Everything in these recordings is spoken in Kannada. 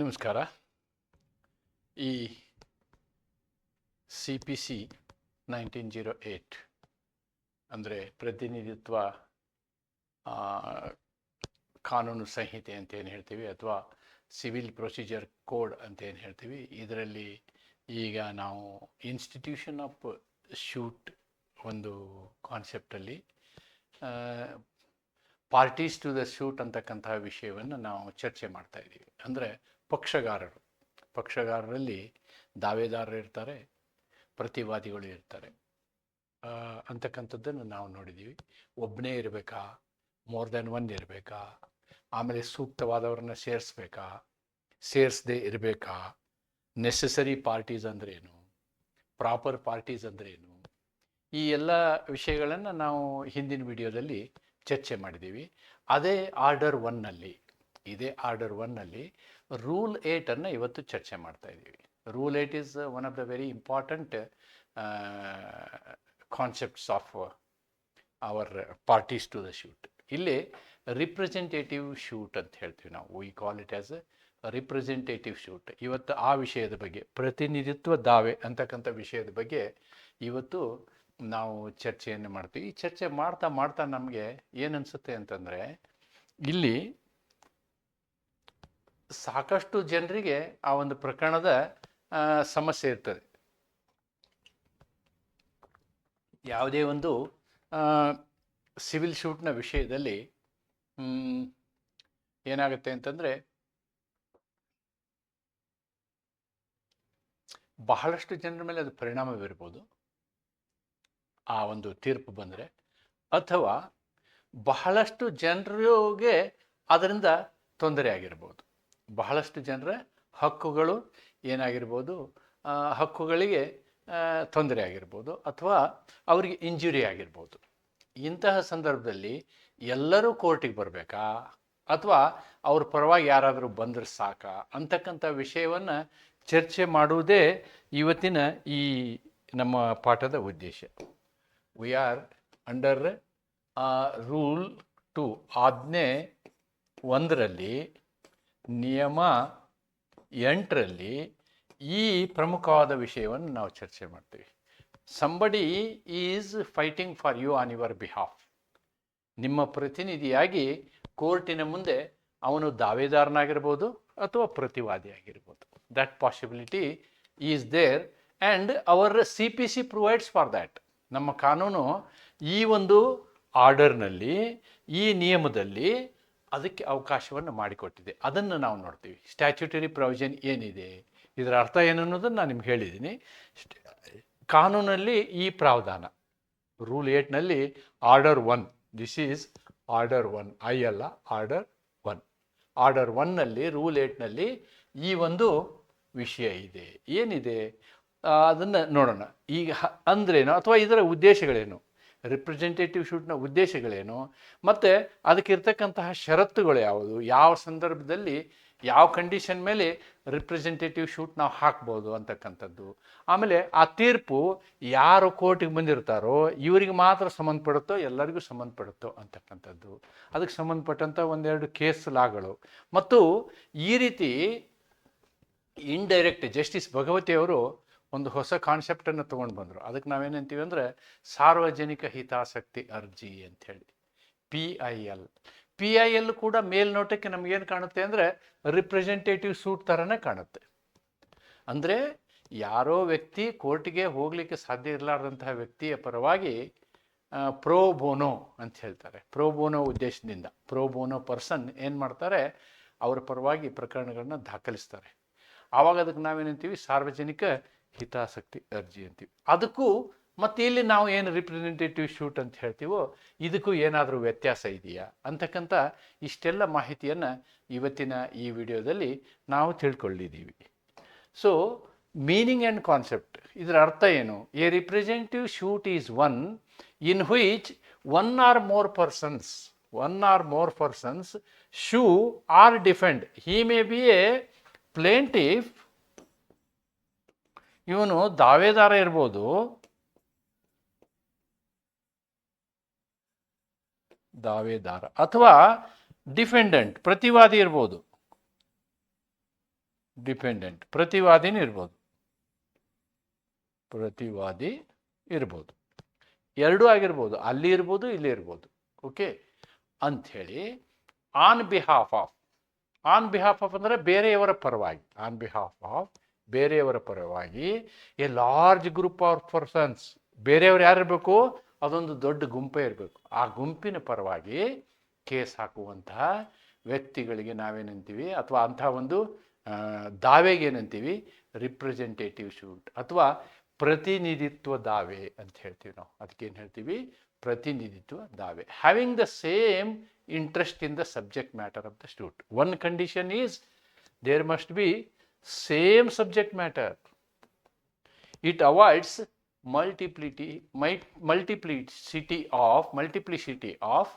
ನಮಸ್ಕಾರ. ಈ C P C nineteen zero eight ಅಂದರೆ ಪ್ರತಿನಿಧಿತ್ವ ಕಾನೂನು ಸಂಹಿತೆ ಅಂತ ಏನು ಹೇಳ್ತೀವಿ, ಅಥವಾ ಸಿವಿಲ್ ಪ್ರೊಸೀಜರ್ ಕೋಡ್ ಅಂತ ಏನು ಹೇಳ್ತೀವಿ, ಇದರಲ್ಲಿ ಈಗ ನಾವು ಇನ್ಸ್ಟಿಟ್ಯೂಷನ್ ಆಫ್ ಶೂಟ್ ಒಂದು ಕಾನ್ಸೆಪ್ಟಲ್ಲಿ ಪಾರ್ಟೀಸ್ ಟು ದ ಶೂಟ್ ಅಂತಕ್ಕಂತಹ ವಿಷಯವನ್ನು ನಾವು ಚರ್ಚೆ ಮಾಡ್ತಾ ಇದ್ದೀವಿ ಅಂದರೆ ಪಕ್ಷಗಾರರು. ಪಕ್ಷಗಾರರಲ್ಲಿ ದಾವೆದಾರರು ಇರ್ತಾರೆ, ಪ್ರತಿವಾದಿಗಳು ಇರ್ತಾರೆ. ಅಂತಕ್ಕಂಥದ್ದನ್ನು ನಾವು ನೋಡಿದ್ದೀವಿ. ಒಬ್ಬನೇ ಇರಬೇಕಾ? ಮೋರ್ ದೆನ್ ಒನ್ ಇರಬೇಕಾ? ಆಮೇಲೆ ಸೂಕ್ತವಾದವ್ರನ್ನ ಸೇರಿಸ್ಬೇಕಾ? ಸೇರಿಸದೆ ಇರಬೇಕಾ? ನೆಸೆಸರಿ ಪಾರ್ಟೀಸ್ ಅಂದ್ರೇನು? ಪ್ರಾಪರ್ ಪಾರ್ಟೀಸ್ ಅಂದ್ರೇನು? ಈ ಎಲ್ಲ ವಿಷಯಗಳನ್ನು ನಾವು ಹಿಂದಿನ ವಿಡಿಯೋದಲ್ಲಿ ಚರ್ಚೆ ಮಾಡಿದ್ದೀವಿ. ಅದೇ ಆರ್ಡರ್ ಒನ್ನಲ್ಲಿ ಇದೇ ಆರ್ಡರ್ ಒನ್ನಲ್ಲಿ ರೂಲ್ ಏಟನ್ನು ಇವತ್ತು ಚರ್ಚೆ ಮಾಡ್ತಾ ಇದ್ದೀವಿ. Rule eight is one of the very important concepts of our parties to the suit. ಇಲ್ಲಿ ರಿಪ್ರೆಸೆಂಟೇಟಿವ್ ಶೂಟ್ ಅಂತ ಹೇಳ್ತೀವಿ ನಾವು. We call it as representative suit ಇವತ್ತು ಆ ವಿಷಯದ ಬಗ್ಗೆ, ಪ್ರತಿನಿಧಿತ್ವ ದಾವೆ ಅಂತಕ್ಕಂಥ ವಿಷಯದ ಬಗ್ಗೆ ಇವತ್ತು ನಾವು ಚರ್ಚೆಯನ್ನು ಮಾಡ್ತೀವಿ. ಈ ಚರ್ಚೆ ಮಾಡ್ತಾ ಮಾಡ್ತಾ ನಮಗೆ ಏನನ್ಸುತ್ತೆ ಅಂತಂದರೆ, ಇಲ್ಲಿ ಸಾಕಷ್ಟು ಜನರಿಗೆ ಆ ಒಂದು ಪ್ರಕರಣದ ಸಮಸ್ಯೆ ಇರ್ತದೆ. ಯಾವುದೇ ಒಂದು ಸಿವಿಲ್ ಶೂಟ್ನ ವಿಷಯದಲ್ಲಿ ಏನಾಗುತ್ತೆ ಅಂತಂದರೆ, ಬಹಳಷ್ಟು ಜನರ ಮೇಲೆ ಅದು ಪರಿಣಾಮ ಬೀರ್ಬೋದು. ಆ ಒಂದು ತೀರ್ಪು ಬಂದರೆ. ಅಥವಾ ಬಹಳಷ್ಟು ಜನರಿಗೆ ಅದರಿಂದ ತೊಂದರೆ ಆಗಿರ್ಬೋದು. ಬಹಳಷ್ಟು ಜನರ ಹಕ್ಕುಗಳು ಏನಾಗಿರ್ಬೋದು ಹಕ್ಕುಗಳಿಗೆ ತೊಂದರೆ ಆಗಿರ್ಬೋದು ಅಥವಾ ಅವರಿಗೆ ಇಂಜುರಿ ಆಗಿರ್ಬೋದು. ಇಂತಹ ಸಂದರ್ಭದಲ್ಲಿ ಎಲ್ಲರೂ ಕೋರ್ಟಿಗೆ ಬರಬೇಕಾ? ಅಥವಾ ಅವ್ರ ಪರವಾಗಿ ಯಾರಾದರೂ ಬಂದರೆ ಸಾಕಾ? ಅಂತಕ್ಕಂಥ ವಿಷಯವನ್ನು ಚರ್ಚೆ ಮಾಡುವುದೇ ಇವತ್ತಿನ ಈ ನಮ್ಮ ಪಾಠದ ಉದ್ದೇಶ. We are under rule two ಆಜ್ಞೆ ಒಂದರಲ್ಲಿ ನಿಯಮ ಎಂಟರಲ್ಲಿ ಈ ಪ್ರಮುಖವಾದ ವಿಷಯವನ್ನು ನಾವು ಚರ್ಚೆ ಮಾಡ್ತೀವಿ. Somebody is fighting for you on your behalf ನಿಮ್ಮ ಪ್ರತಿನಿಧಿಯಾಗಿ ಕೋರ್ಟಿನ ಮುಂದೆ ಅವನು ದಾವೇದಾರನಾಗಿರ್ಬೋದು ಅಥವಾ ಪ್ರತಿವಾದಿಯಾಗಿರ್ಬೋದು. That possibility is there and our C P C provides for that ನಮ್ಮ ಕಾನೂನು ಈ ಒಂದು ಆರ್ಡರ್ನಲ್ಲಿ ಈ ನಿಯಮದಲ್ಲಿ ಅದಕ್ಕೆ ಅವಕಾಶವನ್ನು ಮಾಡಿಕೊಟ್ಟಿದೆ. ಅದನ್ನು ನಾವು ನೋಡ್ತೀವಿ. ಸ್ಟ್ಯಾಚ್ಯುಟರಿ ಪ್ರೊವಿಷನ್ ಏನಿದೆ? ಇದರ ಅರ್ಥ ಏನು ಅನ್ನೋದನ್ನು ನಾನು ನಿಮ್ಗೆ ಹೇಳಿದ್ದೀನಿ. ಕಾನೂನಲ್ಲಿ ಈ ಪ್ರಾವಧಾನ. Rule ಏಟ್ನಲ್ಲಿ order one this is order one I ಅಲ್ಲ ಆರ್ಡರ್ ಒನ್ ಆರ್ಡರ್ ಒನ್ನಲ್ಲಿ ರೂಲ್ ಏಟ್ನಲ್ಲಿ ಈ ಒಂದು ವಿಷಯ ಇದೆ. ಏನಿದೆ? ಅದನ್ನು ನೋಡೋಣ. ಈಗ ಅಂದ್ರೇನು? ಅಥವಾ ಇದರ ಉದ್ದೇಶಗಳೇನು? ರಿಪ್ರೆಸೆಂಟೇಟಿವ್ ಶೂಟ್ನ ಉದ್ದೇಶಗಳೇನು? ಮತ್ತು ಅದಕ್ಕಿರ್ತಕ್ಕಂತಹ ಷರತ್ತುಗಳು ಯಾವುದು? ಯಾವ ಸಂದರ್ಭದಲ್ಲಿ ಯಾವ ಕಂಡೀಷನ್ ಮೇಲೆ ರಿಪ್ರೆಸೆಂಟೇಟಿವ್ ಶೂಟ್ ನಾವು ಹಾಕ್ಬೋದು ಅಂತಕ್ಕಂಥದ್ದು. ಆಮೇಲೆ ಆ ತೀರ್ಪು ಯಾರು ಕೋರ್ಟಿಗೆ ಬಂದಿರ್ತಾರೋ, ಇವರಿಗೆ ಮಾತ್ರ ಸಂಬಂಧಪಡುತ್ತೋ, ಎಲ್ಲರಿಗೂ ಸಂಬಂಧಪಡುತ್ತೋ ಅಂತಕ್ಕಂಥದ್ದು. ಅದಕ್ಕೆ ಸಂಬಂಧಪಟ್ಟಂಥ ಒಂದೆರಡು ಕೇಸ್ ಲಾಗಳು. ಮತ್ತು ಈ ರೀತಿ ಇಂಡೈರೆಕ್ಟ್ ಜಸ್ಟಿಸ್ ಭಗವತಿ ಅವರು ಒಂದು ಹೊಸ ಕಾನ್ಸೆಪ್ಟನ್ನು ತೊಗೊಂಡು ಬಂದರು. ಅದಕ್ಕೆ ನಾವೇನಂತೀವಿ ಅಂದರೆ ಸಾರ್ವಜನಿಕ ಹಿತಾಸಕ್ತಿ ಅರ್ಜಿ ಅಂಥೇಳಿ P I L P I L ಕೂಡ ಮೇಲ್ನೋಟಕ್ಕೆ ನಮಗೇನು ಕಾಣುತ್ತೆ ಅಂದರೆ ರಿಪ್ರೆಸೆಂಟೇಟಿವ್ ಸೂಟ್ ಥರನೇ ಕಾಣುತ್ತೆ. ಅಂದರೆ ಯಾರೋ ವ್ಯಕ್ತಿ ಕೋರ್ಟಿಗೆ ಹೋಗಲಿಕ್ಕೆ ಸಾಧ್ಯ ಇರಲಾರ್ದಂತಹ ವ್ಯಕ್ತಿಯ ಪರವಾಗಿ ಪ್ರೋ ಬೋನೋ ಅಂತ ಹೇಳ್ತಾರೆ. ಪ್ರೋ ಬೋನೋ ಉದ್ದೇಶದಿಂದ. ಪ್ರೋ ಬೋನೋ ಪರ್ಸನ್ ಏನು ಮಾಡ್ತಾರೆ? ಅವರ ಪರವಾಗಿ ಪ್ರಕರಣಗಳನ್ನ ದಾಖಲಿಸ್ತಾರೆ. ಆವಾಗ ಅದಕ್ಕೆ ನಾವೇನಂತೀವಿ ಸಾರ್ವಜನಿಕ ಹಿತಾಸಕ್ತಿ ಅರ್ಜಿ ಅಂತೀವಿ. ಅದಕ್ಕೂ ಮತ್ತು ಇಲ್ಲಿ ನಾವು ಏನು ರಿಪ್ರೆಸೆಂಟೇಟಿವ್ ಶೂಟ್ ಅಂತ ಹೇಳ್ತೀವೋ, ಇದಕ್ಕೂ ಏನಾದರೂ ವ್ಯತ್ಯಾಸ ಇದೆಯಾ? ಅಂತಕ್ಕಂಥ ಇಷ್ಟೆಲ್ಲ ಮಾಹಿತಿಯನ್ನು ಇವತ್ತಿನ ಈ ವಿಡಿಯೋದಲ್ಲಿ ನಾವು ತಿಳ್ಕೊಳ್ಳಿದ್ದೀವಿ ಸೊ ಮೀನಿಂಗ್ ಆ್ಯಂಡ್ ಕಾನ್ಸೆಪ್ಟ್ ಇದರ ಅರ್ಥ ಏನು? A representative suit is one in which one or more persons one or more persons sue or defend he may be a plaintiff ಇವನು ದಾವೇದಾರ ಇರ್ಬೋದು. ದಾವೇದಾರ ಅಥವಾ ಡಿಫೆಂಡೆಂಟ್, ಪ್ರತಿವಾದಿ ಇರ್ಬೋದು. ಡಿಪೆಂಡೆಂಟ್ ಪ್ರತಿವಾದಿನೂ ಇರ್ಬೋದು. ಪ್ರತಿವಾದಿ ಇರ್ಬೋದು. ಎರಡೂ ಆಗಿರ್ಬೋದು. ಅಲ್ಲಿ ಇರ್ಬೋದು, ಇಲ್ಲಿ ಇರ್ಬೋದು. ಓಕೆ ಅಂಥೇಳಿ on behalf of on behalf of ಅಂದರೆ ಬೇರೆಯವರ ಪರವಾಗಿ ಆನ್ ಬಿಹಾಫ್ ಆಫ್ ಬೇರೆಯವರ ಪರವಾಗಿ a large group of persons. ಬೇರೆಯವ್ರು ಯಾರು ಇರಬೇಕು ಅದೊಂದು ದೊಡ್ಡ ಗುಂಪೇ ಇರಬೇಕು. ಆ ಗುಂಪಿನ ಪರವಾಗಿ ಕೇಸ್ ಹಾಕುವಂತಹ ವ್ಯಕ್ತಿಗಳಿಗೆ ನಾವೇನಂತೀವಿ? ಅಥವಾ ಅಂಥ ಒಂದು ದಾವೆಗೆ ಏನಂತೀವಿ? ರಿಪ್ರೆಸೆಂಟೇಟಿವ್ ಶೂಟ್ ಅಥವಾ ಪ್ರತಿನಿಧಿತ್ವ ದಾವೆ ಅಂತ ಹೇಳ್ತೀವಿ ನಾವು. ಅದಕ್ಕೇನು ಹೇಳ್ತೀವಿ? ಪ್ರತಿನಿಧಿತ್ವ ದಾವೆ. Having the same interest in the subject matter of the suit one condition is there must be same subject matter. It avoids multiplicity, multiplicity of multiplicity of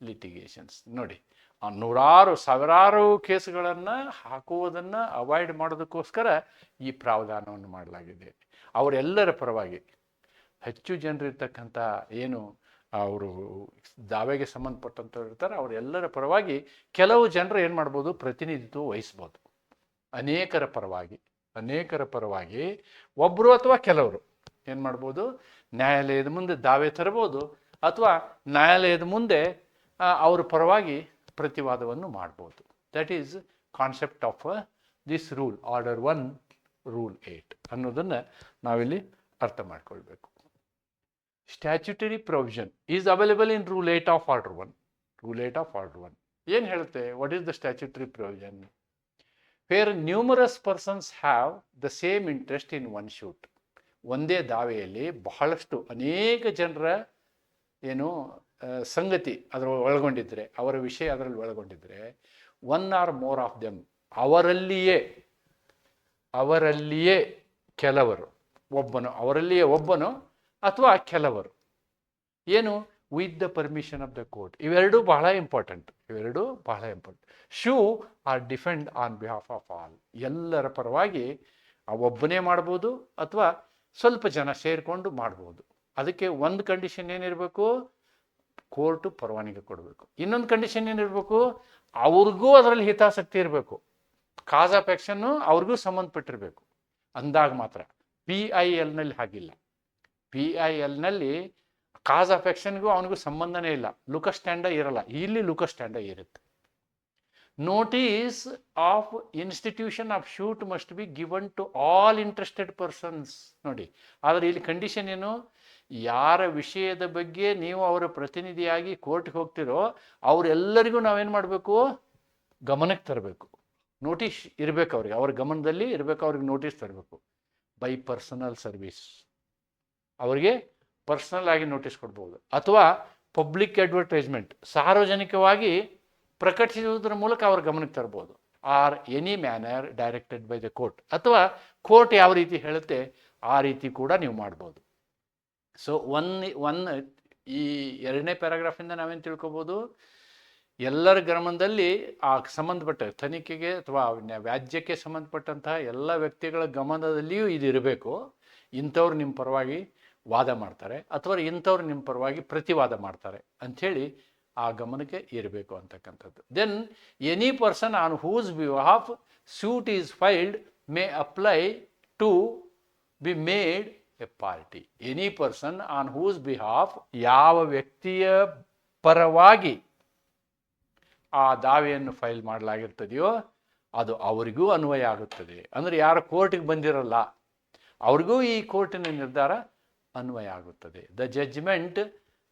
litigations ನೋಡಿ ಆ ನೂರಾರು ಸಾವಿರಾರು ಕೇಸ್ಗಳನ್ನು ಹಾಕುವುದನ್ನು ಅವಾಯ್ಡ್ ಮಾಡೋದಕ್ಕೋಸ್ಕರ ಈ ಪ್ರಾವಧಾನವನ್ನು ಮಾಡಲಾಗಿದೆ. ಅವರೆಲ್ಲರ ಪರವಾಗಿ ಹೆಚ್ಚು ಜನರಿರ್ತಕ್ಕಂಥ ಏನು ಅವರು ದಾವೆಗೆ ಸಂಬಂಧಪಟ್ಟಂಥವ್ರು ಇರ್ತಾರೆ ಅವರೆಲ್ಲರ ಪರವಾಗಿ ಕೆಲವು ಜನರು ಏನು ಮಾಡ್ಬೋದು ಪ್ರತಿನಿಧಿತ್ವ ವಹಿಸ್ಬೋದು. ಅನೇಕರ ಪರವಾಗಿ ಅನೇಕರ ಪರವಾಗಿ ಒಬ್ಬರು ಅಥವಾ ಕೆಲವರು. ಏನು ಮಾಡ್ಬೋದು? ನ್ಯಾಯಾಲಯದ ಮುಂದೆ ದಾವೆ ತರಬಹುದು ಅಥವಾ ನ್ಯಾಯಾಲಯದ ಮುಂದೆ ಅವರ ಪರವಾಗಿ ಪ್ರತಿವಾದವನ್ನು ಮಾಡ್ಬೋದು. That is concept of this rule order one rule eight ಅನ್ನೋದನ್ನು ನಾವಿಲ್ಲಿ ಅರ್ಥ ಮಾಡ್ಕೊಳ್ಬೇಕು. Statutory provision is available in rule eight of order one rule eight of order one ಏನು ಹೇಳುತ್ತೆ? What is the statutory provision where numerous persons have the same interest in one suit ಒಂದೇ ದಾವೆಯಲ್ಲಿ ಬಹಳಷ್ಟು ಅನೇಕ ಜನರ, ಏನು ಸಂಗತಿ ಅದರ ಒಳಗೊಂಡಿದ್ದರೆ ಅವರ ವಿಷಯ ಅದರಲ್ಲಿ ಒಳಗೊಂಡಿದ್ದರೆ one or more of them ಅವರಲ್ಲಿಯೇ ಅವರಲ್ಲಿಯೇ ಕೆಲವರು. ಒಬ್ಬನು, ಅವರಲ್ಲಿಯೇ ಒಬ್ಬನು ಅಥವಾ ಕೆಲವರು. ಏನು? With the permission of the court ಇವೆರಡೂ ಬಹಳ ಇಂಪಾರ್ಟೆಂಟ್ ಇವೆರಡೂ ಬಹಳ important sue or defend on behalf of all ಎಲ್ಲರ ಪರವಾಗಿ ಒಬ್ಬನೇ ಮಾಡ್ಬೋದು ಅಥವಾ ಸ್ವಲ್ಪ ಜನ ಸೇರಿಕೊಂಡು ಮಾಡ್ಬೋದು. ಅದಕ್ಕೆ ಒಂದು ಕಂಡೀಷನ್ ಏನಿರಬೇಕು? ಕೋರ್ಟು ಪರವಾನಗಿ ಕೊಡಬೇಕು. ಇನ್ನೊಂದು ಕಂಡೀಷನ್ ಏನಿರಬೇಕು? ಅವ್ರಿಗೂ ಅದರಲ್ಲಿ ಹಿತಾಸಕ್ತಿ ಇರಬೇಕು. ಕಾಸ್ ಆಫ್ ಆ್ಯಕ್ಷನ್ನು ಅವ್ರಿಗೂ ಸಂಬಂಧಪಟ್ಟಿರಬೇಕು. ಅಂದಾಗ ಮಾತ್ರ ಪಿ ಐ ಎಲ್ನಲ್ಲಿ ಹಾಗಿಲ್ಲ. ಪಿ ಐ ಎಲ್ನಲ್ಲಿ ಕಾಸ್ ಆಫ್ ಆ್ಯಕ್ಷನ್ಗೂ ಅವನಿಗೂ ಸಂಬಂಧನೇ ಇಲ್ಲ. ಲುಕ ಸ್ಟ್ಯಾಂಡ ಇರಲ್ಲ. ಇಲ್ಲಿ ಲುಕ ಸ್ಟ್ಯಾಂಡ ಇರುತ್ತೆ. Notice of institution of suit must be given to all interested persons ನೋಡಿ, ಆದರೆ ಇಲ್ಲಿ ಕಂಡೀಷನ್ ಏನು? ಯಾರ ವಿಷಯದ ಬಗ್ಗೆ ನೀವು ಅವರ ಪ್ರತಿನಿಧಿಯಾಗಿ ಕೋರ್ಟ್ಗೆ ಹೋಗ್ತಿರೋ, ಅವರೆಲ್ಲರಿಗೂ ನಾವೇನು ಮಾಡಬೇಕು? ಗಮನಕ್ಕೆ ತರಬೇಕು. ನೋಟಿಸ್ ಇರಬೇಕು ಅವ್ರಿಗೆ. ಅವ್ರ ಗಮನದಲ್ಲಿ ಇರಬೇಕು, ಅವ್ರಿಗೆ ನೋಟಿಸ್ ತರಬೇಕು. ಬೈ ಪರ್ಸನಲ್ ಸರ್ವಿಸ್ ಅವರಿಗೆ ಪರ್ಸನಲ್ ಆಗಿ ನೋಟಿಸ್ ಕೊಡ್ಬೋದು. ಅಥವಾ ಪಬ್ಲಿಕ್ ಅಡ್ವರ್ಟೈಸ್ಮೆಂಟ್ ಸಾರ್ವಜನಿಕವಾಗಿ ಪ್ರಕಟಿಸುವುದರ ಮೂಲಕ ಅವ್ರ ಗಮನಕ್ಕೆ ತರ್ಬೋದು. Or any manner directed by the court ಅಥವಾ ಕೋರ್ಟ್ ಯಾವ ರೀತಿ ಹೇಳುತ್ತೆ, ಆ ರೀತಿ ಕೂಡ ನೀವು ಮಾಡ್ಬೋದು. ಸೊ ಒನ್ ಒನ್ ಈ ಎರಡನೇ ಪ್ಯಾರಾಗ್ರಾಫಿಂದ ನಾವೇನು ತಿಳ್ಕೊಬೋದು? ಎಲ್ಲರ ಗಮನದಲ್ಲಿ ಆ ಸಂಬಂಧಪಟ್ಟ ತನಿಖೆಗೆ ಅಥವಾ ವ್ಯಾಜ್ಯಕ್ಕೆ ಸಂಬಂಧಪಟ್ಟಂತಹ ಎಲ್ಲ ವ್ಯಕ್ತಿಗಳ ಗಮನದಲ್ಲಿಯೂ ಇದು ಇರಬೇಕು ಇಂಥವ್ರು ನಿಮ್ಮ ಪರವಾಗಿ ವಾದ ಮಾಡ್ತಾರೆ ಅಥವಾ ಇಂಥವ್ರು ನಿಮ್ಮ ಪರವಾಗಿ ಪ್ರತಿವಾದ ಮಾಡ್ತಾರೆ ಅಂಥೇಳಿ ಆ ಗಮನಕ್ಕೆ ಇರಬೇಕು ಅಂತಕ್ಕಂಥದ್ದು. Then any person on whose behalf suit is filed may apply to be made a party any person on whose behalf ಯಾವ ವ್ಯಕ್ತಿಯ ಪರವಾಗಿ ಆ ದಾವೆಯನ್ನು ಫೈಲ್ ಮಾಡಲಾಗಿರ್ತದೆಯೋ ಅದು ಅವರಿಗೂ ಅನ್ವಯ ಆಗುತ್ತದೆ. ಅಂದರೆ ಯಾರು ಕೋರ್ಟಿಗೆ ಬಂದಿರಲ್ಲ, ಅವ್ರಿಗೂ ಈ ಕೋರ್ಟಿನ ನಿರ್ಧಾರ ಅನ್ವಯ ಆಗುತ್ತದೆ. ದ ಜಡ್ಜ್ಮೆಂಟ್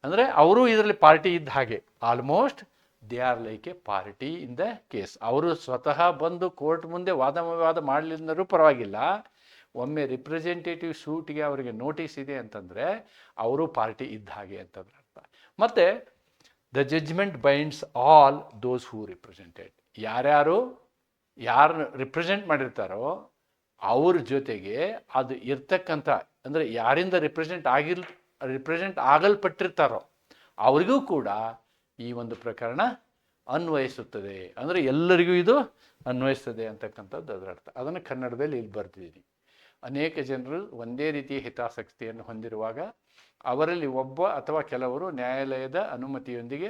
ಅಂದರೆ ಅವರು ಇದರಲ್ಲಿ ಪಾರ್ಟಿ ಇದ್ದ ಹಾಗೆ. Almost they are like a party in the case ಅವರು ಸ್ವತಃ ಬಂದು ಕೋರ್ಟ್ ಮುಂದೆ ವಾದ ವಿವಾದ ಮಾಡಲಿಲ್ಲರೂ ಪರವಾಗಿಲ್ಲ. ಒಮ್ಮೆ ರಿಪ್ರೆಸೆಂಟೇಟಿವ್ ಸೂಟ್ಗೆ ಅವರಿಗೆ ನೋಟಿಸ್ ಇದೆ ಅಂತಂದರೆ ಅವರು ಪಾರ್ಟಿ ಇದ್ದ ಹಾಗೆ ಅಂತಂದ್ರೆ ಅರ್ಥ. ಮತ್ತು the judgment binds all those who represented ಯಾರ್ಯಾರು, ಯಾರು ರಿಪ್ರೆಸೆಂಟ್ ಮಾಡಿರ್ತಾರೋ ಅವ್ರ ಜೊತೆಗೆ ಅದು ಇರ್ತಕ್ಕಂಥ, ಅಂದರೆ ಯಾರಿಂದ ರಿಪ್ರೆಸೆಂಟ್ ಆಗಿಲ್ ರಿಪ್ರೆಸೆಂಟ್ ಆಗಲ್ಪಟ್ಟಿರ್ತಾರೋ ಅವರಿಗೂ ಕೂಡ ಈ ಒಂದು ಪ್ರಕರಣ ಅನ್ವಯಿಸುತ್ತದೆ. ಅಂದರೆ ಎಲ್ಲರಿಗೂ ಇದು ಅನ್ವಯಿಸ್ತದೆ ಅಂತಕ್ಕಂಥದ್ದು ಅದರ ಅರ್ಥ. ಅದನ್ನು ಕನ್ನಡದಲ್ಲಿ ಇಲ್ಲಿ ಬರ್ತಿದ್ದೀನಿ ಅನೇಕ ಜನರು ಒಂದೇ ರೀತಿಯ ಹಿತಾಸಕ್ತಿಯನ್ನು ಹೊಂದಿರುವಾಗ ಅವರಲ್ಲಿ ಒಬ್ಬ ಅಥವಾ ಕೆಲವರು ನ್ಯಾಯಾಲಯದ ಅನುಮತಿಯೊಂದಿಗೆ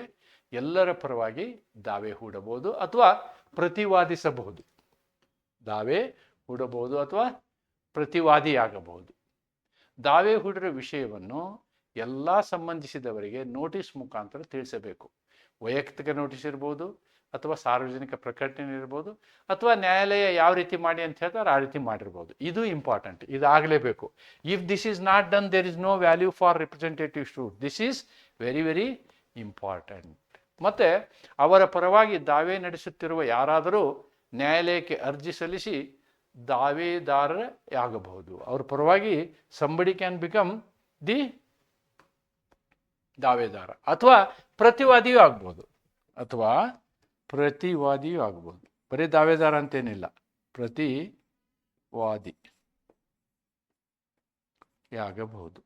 ಎಲ್ಲರ ಪರವಾಗಿ ದಾವೆ ಹೂಡಬಹುದು ಅಥವಾ ಪ್ರತಿವಾದಿಸಬಹುದು. ದಾವೆ ಹೂಡಬಹುದು ಅಥವಾ ಪ್ರತಿವಾದಿಯಾಗಬಹುದು. ದಾವೆ ಹೂಡಿರೋ ವಿಷಯವನ್ನು ಎಲ್ಲ ಸಂಬಂಧಿಸಿದವರಿಗೆ ನೋಟಿಸ್ ಮುಖಾಂತರ ತಿಳಿಸಬೇಕು. ವೈಯಕ್ತಿಕ ನೋಟಿಸ್ ಇರ್ಬೋದು ಅಥವಾ ಸಾರ್ವಜನಿಕ ಪ್ರಕಟಣೆ ಇರ್ಬೋದು ಅಥವಾ ನ್ಯಾಯಾಲಯ ಯಾವ ರೀತಿ ಮಾಡಿ ಅಂತ ಹೇಳ್ತಾರೆ ಆ ರೀತಿ ಮಾಡಿರ್ಬೋದು. ಇದು important ಇದಾಗಲೇಬೇಕು. If this is not done there is no value for representative suit this is very very important ಮತ್ತು ಅವರ ಪರವಾಗಿ ದಾವೆ ನಡೆಸುತ್ತಿರುವ ಯಾರಾದರೂ ನ್ಯಾಯಾಲಯಕ್ಕೆ ಅರ್ಜಿ ಸಲ್ಲಿಸಿ ಆಗಬಹುದು. ಅವ್ರ ಪರವಾಗಿ ಸಂಬಡಿ ಕ್ಯಾನ್ ಬಿಕಮ್ ದಿ ದಾವೇದಾರ. ಅಥವಾ ಪ್ರತಿವಾದಿಯೂ ಆಗ್ಬೋದು. ಅಥವಾ ಪ್ರತಿವಾದಿಯೂ ಆಗ್ಬೋದು. ಬರೀ ದಾವೇದಾರ ಅಂತೇನಿಲ್ಲ. ಪ್ರತಿವಾದಿ ಆಗಬಹುದು.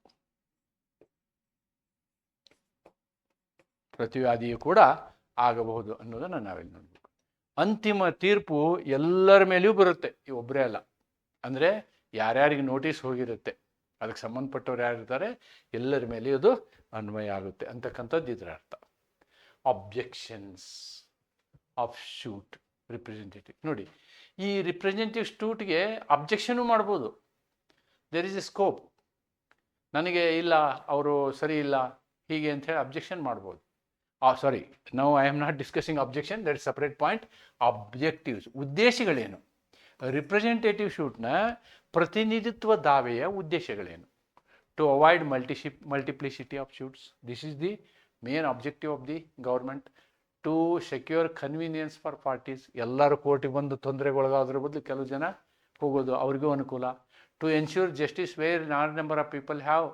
ಪ್ರತಿವಾದಿಯೂ ಕೂಡ ಆಗಬಹುದು ಅನ್ನೋದನ್ನು ನಾವಿಲ್ಲಿ ನೋಡಬೇಕು ಅಂತಿಮ ತೀರ್ಪು ಎಲ್ಲರ ಮೇಲೆಯೂ ಬರುತ್ತೆ, ಈ ಒಬ್ಬರೇ ಅಲ್ಲ. ಅಂದರೆ ಯಾರ್ಯಾರಿಗೆ ನೋಟಿಸ್ ಹೋಗಿರುತ್ತೆ, ಅದಕ್ಕೆ ಸಂಬಂಧಪಟ್ಟವ್ರು ಯಾರಿರ್ತಾರೆ, ಎಲ್ಲರ ಮೇಲೆ ಅದು ಅನ್ವಯ ಆಗುತ್ತೆ ಅಂತಕ್ಕಂಥದ್ದು ಇದರ ಅರ್ಥ. ಅಬ್ಜೆಕ್ಷನ್ಸ್ ಆಫ್ ಶೂಟ್ ರಿಪ್ರೆಸೆಂಟೇಟಿವ್ ನೋಡಿ, ಈ ರಿಪ್ರೆಸೆಂಟೇಟಿವ್ ಸ್ಟೂಟ್ಗೆ ಅಬ್ಜೆಕ್ಷನು ಮಾಡ್ಬೋದು. ದೇರ್ ಇಸ್ ಎ ಸ್ಕೋಪ್ ನನಗೆ ಇಲ್ಲ, ಅವರು ಸರಿ ಇಲ್ಲ, ಹೀಗೆ ಅಂತ ಹೇಳಿ ಅಬ್ಜೆಕ್ಷನ್ ಮಾಡ್ಬೋದು. ಸಾರಿ ನಾವು I am not discussing objection that separate point objectives ಉದ್ದೇಶಗಳೇನು? Representative ಶೂಟ್ನ ಪ್ರತಿನಿಧಿತ್ವ ದಾವೆಯ ಉದ್ದೇಶಗಳೇನು? To avoid multiship multiplicity of suits this is the main objective of the government to secure convenience for parties ಎಲ್ಲರೂ ಕೋರ್ಟಿಗೆ ಬಂದು ತೊಂದರೆಗೊಳಗಾದ್ರ ಬದಲು ಕೆಲವು ಜನ ಹೋಗೋದು ಅವ್ರಿಗೂ ಅನುಕೂಲ. To ensure justice where nor number of people have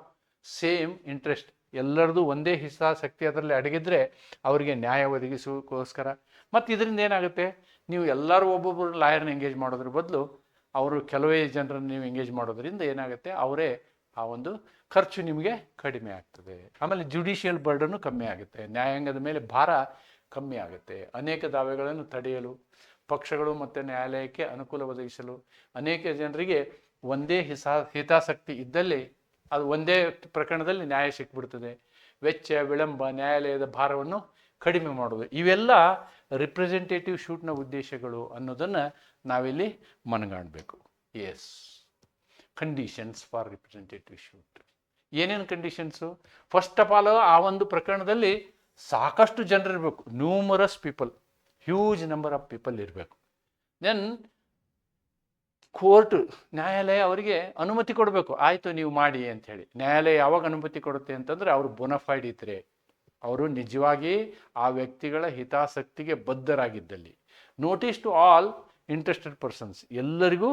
same interest ಎಲ್ಲರದು ಒಂದೇ ಹಿತಾಸಕ್ತಿ ಅದರಲ್ಲಿ ಅಡಗಿದ್ರೆ ಅವರಿಗೆ ನ್ಯಾಯ ಒದಗಿಸೋಕ್ಕೋಸ್ಕರ ಮತ್ತು ಇದರಿಂದ ಏನಾಗುತ್ತೆ? ನೀವು ಎಲ್ಲರೂ ಒಬ್ಬೊಬ್ಬರು ಲಾಯರ್ನ ಎಂಗೇಜ್ ಮಾಡೋದ್ರ ಬದಲು ಅವರು ಕೆಲವೇ ಜನರನ್ನು ನೀವು ಎಂಗೇಜ್ ಮಾಡೋದ್ರಿಂದ ಏನಾಗುತ್ತೆ? ಅವರೇ ಆ ಒಂದು ಖರ್ಚು ನಿಮಗೆ ಕಡಿಮೆ ಆಗ್ತದೆ. ಆಮೇಲೆ ಜುಡಿಷಿಯಲ್ ಬರ್ಡನ್ನು ಕಮ್ಮಿ ಆಗುತ್ತೆ. ನ್ಯಾಯಾಂಗದ ಮೇಲೆ ಭಾರ ಕಮ್ಮಿ ಆಗುತ್ತೆ. ಅನೇಕ ದಾವೆಗಳನ್ನು ತಡೆಯಲು, ಪಕ್ಷಗಳು ಮತ್ತು ನ್ಯಾಯಾಲಯಕ್ಕೆ ಅನುಕೂಲ ಒದಗಿಸಲು ಅನೇಕ ಜನರಿಗೆ ಒಂದೇ ಹಿಸಾ ಹಿತಾಸಕ್ತಿ ಇದ್ದಲ್ಲಿ ಅದು ಒಂದೇ ಪ್ರಕರಣದಲ್ಲಿ ನ್ಯಾಯ ಸಿಕ್ಬಿಡ್ತದೆ. ವೆಚ್ಚ, ವಿಳಂಬ, ನ್ಯಾಯಾಲಯದ ಭಾರವನ್ನು ಕಡಿಮೆ ಮಾಡೋದು ಇವೆಲ್ಲ ರಿಪ್ರೆಸೆಂಟೇಟಿವ್ ಶೂಟ್ನ ಉದ್ದೇಶಗಳು ಅನ್ನೋದನ್ನು ನಾವಿಲ್ಲಿ ಮನಗಾಣಬೇಕು. Yes conditions for representative suit ಏನೇನು ಕಂಡೀಷನ್ಸು ಫಸ್ಟ್ ಆಫ್ ಆಲ್ ಆ ಒಂದು ಪ್ರಕರಣದಲ್ಲಿ ಸಾಕಷ್ಟು ಜನರಿರಬೇಕು. Numerous people huge number of people ಇರಬೇಕು. ದೆನ್ ಕೋರ್ಟ್, ನ್ಯಾಯಾಲಯ ಅವರಿಗೆ ಅನುಮತಿ ಕೊಡಬೇಕು. ಆಯಿತು, ನೀವು ಮಾಡಿ ಅಂತ ಹೇಳಿ ನ್ಯಾಯಾಲಯ ಯಾವಾಗ ಅನುಮತಿ ಕೊಡುತ್ತೆ ಅಂತಂದರೆ ಅವರು ಬೊನಫೈಡ್ ಇದ್ದರೆ ಅವರು ನಿಜವಾಗಿ ಆ ವ್ಯಕ್ತಿಗಳ ಹಿತಾಸಕ್ತಿಗೆ ಬದ್ಧರಾಗಿದ್ದಲ್ಲಿ. Notice to all interested persons ಎಲ್ಲರಿಗೂ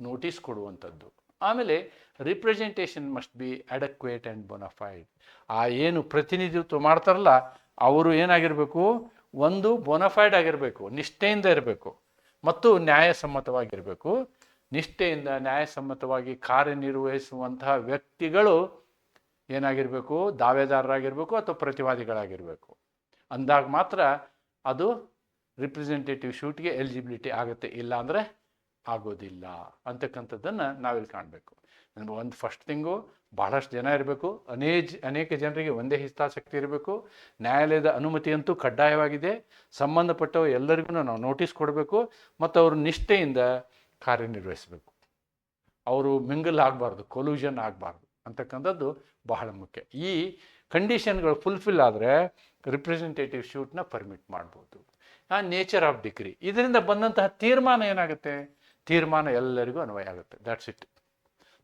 ನೋಟಿಸ್ ಕೊಡುವಂಥದ್ದು. ಆಮೇಲೆ representation must be adequate and bona fide ಆ ಏನು ಪ್ರತಿನಿಧಿತ್ವ ಮಾಡ್ತಾರಲ್ಲ, ಅವರು ಏನಾಗಿರಬೇಕು? ಒಂದು ಬೊನಫೈಡ್ ಆಗಿರಬೇಕು, ನಿಷ್ಠೆಯಿಂದ ಇರಬೇಕು. ಮತ್ತು ನ್ಯಾಯಸಮ್ಮತವಾಗಿರಬೇಕು. ನಿಷ್ಠೆಯಿಂದ ನ್ಯಾಯಸಮ್ಮತವಾಗಿ ಕಾರ್ಯನಿರ್ವಹಿಸುವಂತಹ ವ್ಯಕ್ತಿಗಳು ಏನಾಗಿರಬೇಕು? ದಾವೆದಾರರಾಗಿರಬೇಕು ಅಥವಾ ಪ್ರತಿವಾದಿಗಳಾಗಿರಬೇಕು? ಅಂದಾಗ ಮಾತ್ರ ಅದು ರಿಪ್ರೆಸೆಂಟೇಟಿವ್ ಶೂಟ್ಗೆ ಎಲಿಜಿಬಿಲಿಟಿ ಆಗುತ್ತೆ. ಇಲ್ಲ ಅಂದರೆ ಆಗೋದಿಲ್ಲ. ಅಂತಕ್ಕಂಥದ್ದನ್ನು ನಾವಿಲ್ಲಿ ಕಾಣಬೇಕು. ಒಂದು ಫಸ್ಟ್ ಥಿಂಗು ಬಹಳಷ್ಟು ಜನ ಇರಬೇಕು. ಅನೇಜ್, ಅನೇಕ ಜನರಿಗೆ ಒಂದೇ ಹಿತಾಸಕ್ತಿ ಇರಬೇಕು. ನ್ಯಾಯಾಲಯದ ಅನುಮತಿಯಂತೂ ಕಡ್ಡಾಯವಾಗಿದೆ. ಸಂಬಂಧಪಟ್ಟವ ಎಲ್ಲರಿಗೂ ನಾವು ನೋಟಿಸ್ ಕೊಡಬೇಕು. ಮತ್ತು ಅವರು ನಿಷ್ಠೆಯಿಂದ ಕಾರ್ಯನಿರ್ವಹಿಸಬೇಕು. ಅವರು ಮಿಂಗಲ್ ಆಗಬಾರ್ದು ಕೊಲ್ಯೂಷನ್ ಆಗಬಾರ್ದು ಅಂತಕ್ಕಂಥದ್ದು ಬಹಳ ಮುಖ್ಯ. ಈ ಕಂಡೀಷನ್ಗಳು ಫುಲ್ಫಿಲ್ ಆದರೆ ರಿಪ್ರೆಸೆಂಟೇಟಿವ್ ಶೂಟ್ನ ಪರ್ಮಿಟ್ ಮಾಡ್ಬೋದು. ಆ ನೇಚರ್ ಆಫ್ ಡಿಗ್ರಿ ಇದರಿಂದ ಬಂದಂತಹ ತೀರ್ಮಾನ ಏನಾಗುತ್ತೆ? ತೀರ್ಮಾನ ಎಲ್ಲರಿಗೂ ಅನ್ವಯ ಆಗುತ್ತೆ. That's it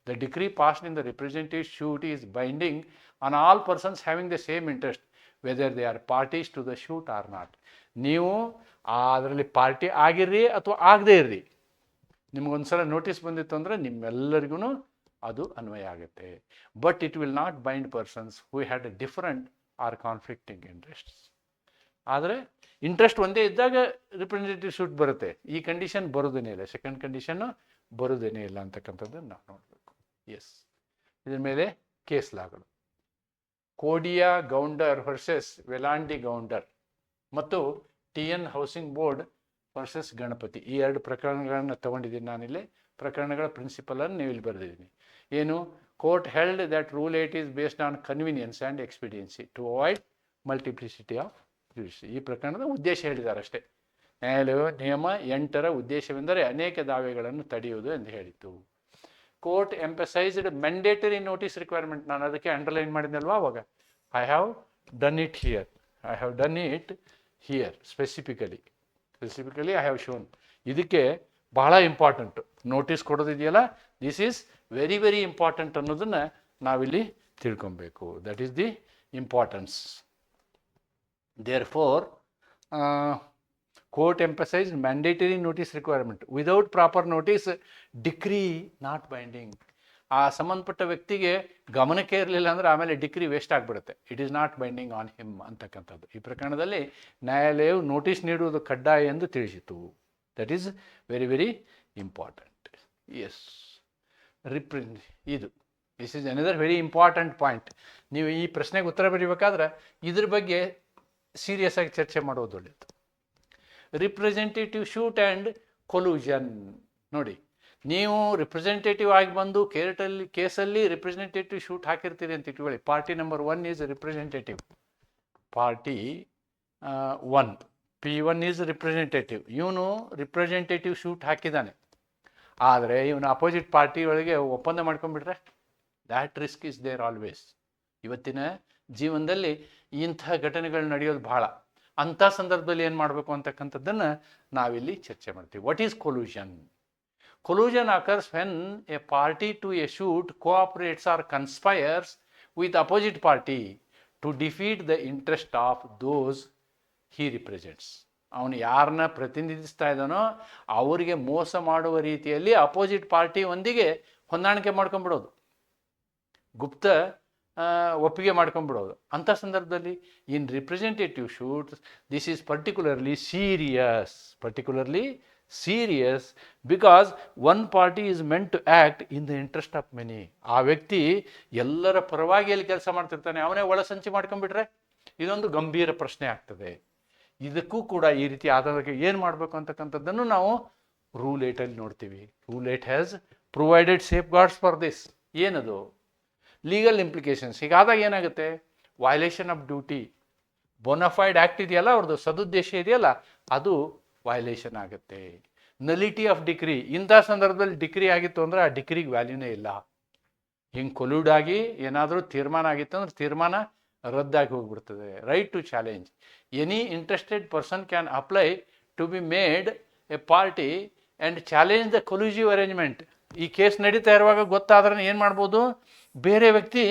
the decree passed in the representative suit is binding on all persons having the same interest whether they are parties to the suit or not ನೀವು ಅದರಲ್ಲಿ ಪಾರ್ಟಿ ಆಗಿರ್ರಿ ಅಥವಾ ಆಗದೇ ಇರ್ರಿ. ನಿಮ್ಗೊಂದ್ಸಲ ನೋಟಿಸ್ ಬಂದಿತ್ತು ಅಂದರೆ ನಿಮ್ಮೆಲ್ಲರಿಗೂ ಅದು ಅನ್ವಯ ಆಗುತ್ತೆ. But it will not bind persons who had a different or conflicting interests ಆದರೆ ಇಂಟ್ರೆಸ್ಟ್ ಒಂದೇ ಇದ್ದಾಗ ರಿಪ್ರೆಸೆಂಟೇಟಿವ್ ಶೂಟ್ ಬರುತ್ತೆ. ಈ ಕಂಡೀಷನ್ ಬರೋದೇನೇ ಇಲ್ಲ. ಸೆಕೆಂಡ್ ಕಂಡೀಷನ್ನು ಬರೋದೇನೇ ಇಲ್ಲ ಅಂತಕ್ಕಂಥದ್ದನ್ನು ನಾವು ನೋಡಬೇಕು. ಎಸ್ ಇದ್ರ ಮೇಲೆ ಕೇಸ್ ಲಾಗಳು ಕೋಡಿಯಾ ಗೌಂಡರ್ ವರ್ಸಸ್ ವೆಲಾಂಡಿ ಗೌಂಡರ್ ಮತ್ತು T N housing board versus Ganapathi. ಈ ಎರಡು ಪ್ರಕರಣಗಳನ್ನು ತಗೊಂಡಿದ್ದೀನಿ ನಾನಿಲ್ಲಿ. ಪ್ರಕರಣಗಳ ಪ್ರಿನ್ಸಿಪಲನ್ನು ನೀವು ಇಲ್ಲಿ ಬರೆದಿದ್ದೀನಿ. ಏನು? Court held that rule eight is based on convenience and expediency to avoid multiplicity of juice ಈ ಪ್ರಕರಣದ ಉದ್ದೇಶ ಹೇಳಿದ್ದಾರೆ ಅಷ್ಟೇ. ನ್ಯಾಯಾಲಯ ನಿಯಮ ಎಂಟರ ಉದ್ದೇಶವೆಂದರೆ ಅನೇಕ ದಾವೆಗಳನ್ನು ತಡೆಯುವುದು ಎಂದು ಹೇಳಿತು court emphasised mandatory notice requirement ನಾನು ಅದಕ್ಕೆ ಅಂಡರ್ಲೈನ್ ಮಾಡಿದ್ನಲ್ವಾ ಅವಾಗ? I have done it here I have done it here specifically specifically I have shown ಇದಕ್ಕೆ ಬಹಳ important notice ಕೊಡೋದಿದೆಯಲ್ಲ? This is very very important ಅನ್ನೋದನ್ನು ನಾವಿಲ್ಲಿ ತಿಳ್ಕೊಬೇಕು. That is the importance therefore court emphasise mandatory notice requirement without proper notice decree not binding ಆ ಸಂಬಂಧಪಟ್ಟ ವ್ಯಕ್ತಿಗೆ ಗಮನಕ್ಕೆ ಇರಲಿಲ್ಲ ಅಂದರೆ ಆಮೇಲೆ ಡಿಗ್ರಿ ವೇಸ್ಟ್ ಆಗಿಬಿಡುತ್ತೆ. It is not binding on him ಅಂತಕ್ಕಂಥದ್ದು. ಈ ಪ್ರಕರಣದಲ್ಲಿ ನ್ಯಾಯಾಲಯವು ನೋಟಿಸ್ ನೀಡುವುದು ಕಡ್ಡಾಯ ಎಂದು ತಿಳಿಸಿತು. That is very very important as reprint ಇದು. This is another very important point ನೀವು ಈ ಪ್ರಶ್ನೆಗೆ ಉತ್ತರ ಬರೀಬೇಕಾದ್ರೆ ಇದ್ರ ಬಗ್ಗೆ ಸೀರಿಯಸ್ ಆಗಿ ಚರ್ಚೆ ಮಾಡೋದು ಒಳ್ಳೆಯದು ರಿಪ್ರೆಸೆಂಟೇಟಿವ್ ಶೂಟ್ ಆ್ಯಂಡ್ ಕೊಲೂಷನ್ ನೋಡಿ ನೀವು ರಿಪ್ರೆಸೆಂಟೇಟಿವ್ ಆಗಿ ಬಂದು ಕೇರಟಲ್ಲಿ, ಕೇಸಲ್ಲಿ ರಿಪ್ರೆಸೆಂಟೇಟಿವ್ ಶೂಟ್ ಹಾಕಿರ್ತೀರಿ ಅಂತ ಇಟ್ಕೊಳ್ಳಿ. Party number one is representative party one P one is representative ಇವನು ರಿಪ್ರೆಸೆಂಟೇಟಿವ್ ಶೂಟ್ ಹಾಕಿದ್ದಾನೆ. ಆದರೆ ಇವನು ಅಪೋಸಿಟ್ ಪಾರ್ಟಿ ಒಳಗೆ ಒಪ್ಪಂದ ಮಾಡ್ಕೊಂಡ್ಬಿಟ್ರೆ that risk is there always ಇವತ್ತಿನ ಜೀವನದಲ್ಲಿ ಇಂಥ ಘಟನೆಗಳು ನಡೆಯೋದು ಬಹಳ. ಅಂಥ ಸಂದರ್ಭದಲ್ಲಿ ಏನು ಮಾಡಬೇಕು ಅಂತಕ್ಕಂಥದ್ದನ್ನು ನಾವಿಲ್ಲಿ ಚರ್ಚೆ ಮಾಡ್ತೀವಿ. What is collusion collusion occurs when a party to a suit cooperates or conspires with opposite party to defeat the interest of those he represents ಅವನು ಯಾರನ್ನ ಪ್ರತಿನಿಧಿಸ್ತಾ ಇದ್ದಾನೋ ಅವರಿಗೆ ಮೋಸ ಮಾಡುವ ರೀತಿಯಲ್ಲಿ ಅಪೋಸಿಟ್ ಪಾರ್ಟಿ ಒಂದಿಗೆ ಹೊಂದಾಣಿಕೆ ಮಾಡ್ಕೊಂಡ್ಬಿಡೋದು. ಗುಪ್ತ ಒಪ್ಪಿಗೆ ಮಾಡ್ಕೊಂಡ್ಬಿಡೋದು. ಅಂಥ ಸಂದರ್ಭದಲ್ಲಿ in representative suits this is particularly serious particularly serious because one party is meant to act in the interest of many ಆ ವ್ಯಕ್ತಿ ಎಲ್ಲರ ಪರವಾಗಿ ಎಲ್ಲಿ ಕೆಲಸ ಮಾಡ್ತಿರ್ತಾನೆ. ಅವನೇ ಒಳಸಂಚಿ ಮಾಡ್ಕೊಂಡ್ಬಿಟ್ರೆ ಇದೊಂದು ಗಂಭೀರ ಪ್ರಶ್ನೆ ಆಗ್ತದೆ. ಇದಕ್ಕೂ ಕೂಡ ಈ ರೀತಿ ಆದಾಗ ಏನು ಮಾಡಬೇಕು ಅಂತಕ್ಕಂಥದ್ದನ್ನು ನಾವು ರೂಲ್ ಏಟಲ್ಲಿ ನೋಡ್ತೀವಿ. Rule eight has provided safeguards for this. ಏನದು? ಲೀಗಲ್ ಇಂಪ್ಲಿಕೇಶನ್ಸ್ ಹೀಗಾದಾಗ ಏನಾಗುತ್ತೆ? Violation of duty. Bona fide act ಇದೆಯಲ್ಲ, ಅವ್ರದ್ದು ಸದುದ್ದೇಶ ಇದೆಯಲ್ಲ, ಅದು ವಯಲೇಷನ್ ಆಗುತ್ತೆ. ನಲಿಟಿ ಆಫ್ ಡಿಗ್ರಿ ಇಂಥ ಸಂದರ್ಭದಲ್ಲಿ ಡಿಗ್ರಿ ಆಗಿತ್ತು ಅಂದರೆ ಆ ಡಿಗ್ರಿಗೆ ವ್ಯಾಲ್ಯೂನೇ ಇಲ್ಲ. ಹಿಂಗೆ ಕೊಲ್ಯೂಡ್ ಆಗಿ ಏನಾದರೂ ತೀರ್ಮಾನ ಆಗಿತ್ತು ಅಂದ್ರೆ ತೀರ್ಮಾನ ರದ್ದಾಗಿ ಹೋಗ್ಬಿಡ್ತದೆ. Right to challenge any interested person can apply to be made a party and challenge the collusive arrangement ಈ ಕೇಸ್ ನಡೀತಾ ಇರುವಾಗ ಗೊತ್ತಾದ್ರೆ ಏನು ಮಾಡ್ಬೋದು? ಬೇರೆ ವ್ಯಕ್ತಿ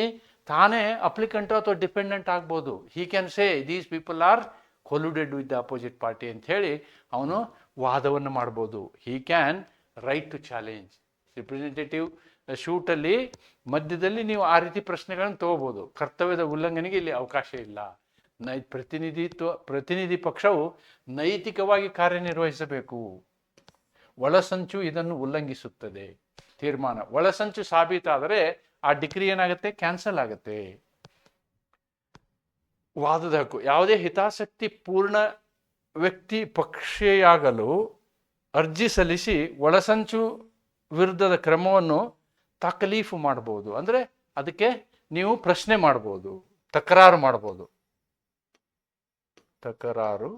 ತಾನೇ ಅಪ್ಲಿಕೆಂಟು ಅಥವಾ ಡಿಪೆಂಡೆಂಟ್ ಆಗ್ಬೋದು. He can say these people are colluded with the opposite party ಅಂತ ಹೇಳಿ ಅವನು ವಾದವನ್ನು ಮಾಡ್ಬೋದು. He can right to challenge representative ಶೂಟಲ್ಲಿ ಮಧ್ಯದಲ್ಲಿ ನೀವು ಆ ರೀತಿ ಪ್ರಶ್ನೆಗಳನ್ನು ತಗೋಬೋದು. ಕರ್ತವ್ಯದ ಉಲ್ಲಂಘನೆಗೆ ಇಲ್ಲಿ ಅವಕಾಶ ಇಲ್ಲ. ನೈ, ಪ್ರತಿನಿಧಿತ್ವ, ಪ್ರತಿನಿಧಿ ಪಕ್ಷವು ನೈತಿಕವಾಗಿ ಕಾರ್ಯನಿರ್ವಹಿಸಬೇಕು. ಒಳಸಂಚು ಇದನ್ನು ಉಲ್ಲಂಘಿಸುತ್ತದೆ. ತೀರ್ಮಾನ. ಒಳಸಂಚು ಸಾಬೀತಾದರೆ ಆ ಡಿಗ್ರಿ ಏನಾಗುತ್ತೆ? ಕ್ಯಾನ್ಸಲ್ ಆಗುತ್ತೆ. ವಾದದ ಹಕ್ಕು. ಯಾವುದೇ ಹಿತಾಸಕ್ತಿ ಪೂರ್ಣ ವ್ಯಕ್ತಿ ಪಕ್ಷೆಯಾಗಲು ಅರ್ಜಿ ಸಲ್ಲಿಸಿ ಒಳಸಂಚು ವಿರುದ್ಧದ ಕ್ರಮವನ್ನು ತಕಲೀಫು ಮಾಡ್ಬೋದು. ಅಂದರೆ ಅದಕ್ಕೆ ನೀವು ಪ್ರಶ್ನೆ ಮಾಡ್ಬೋದು, ತಕರಾರು ಮಾಡ್ಬೋದು. ತಕರಾರು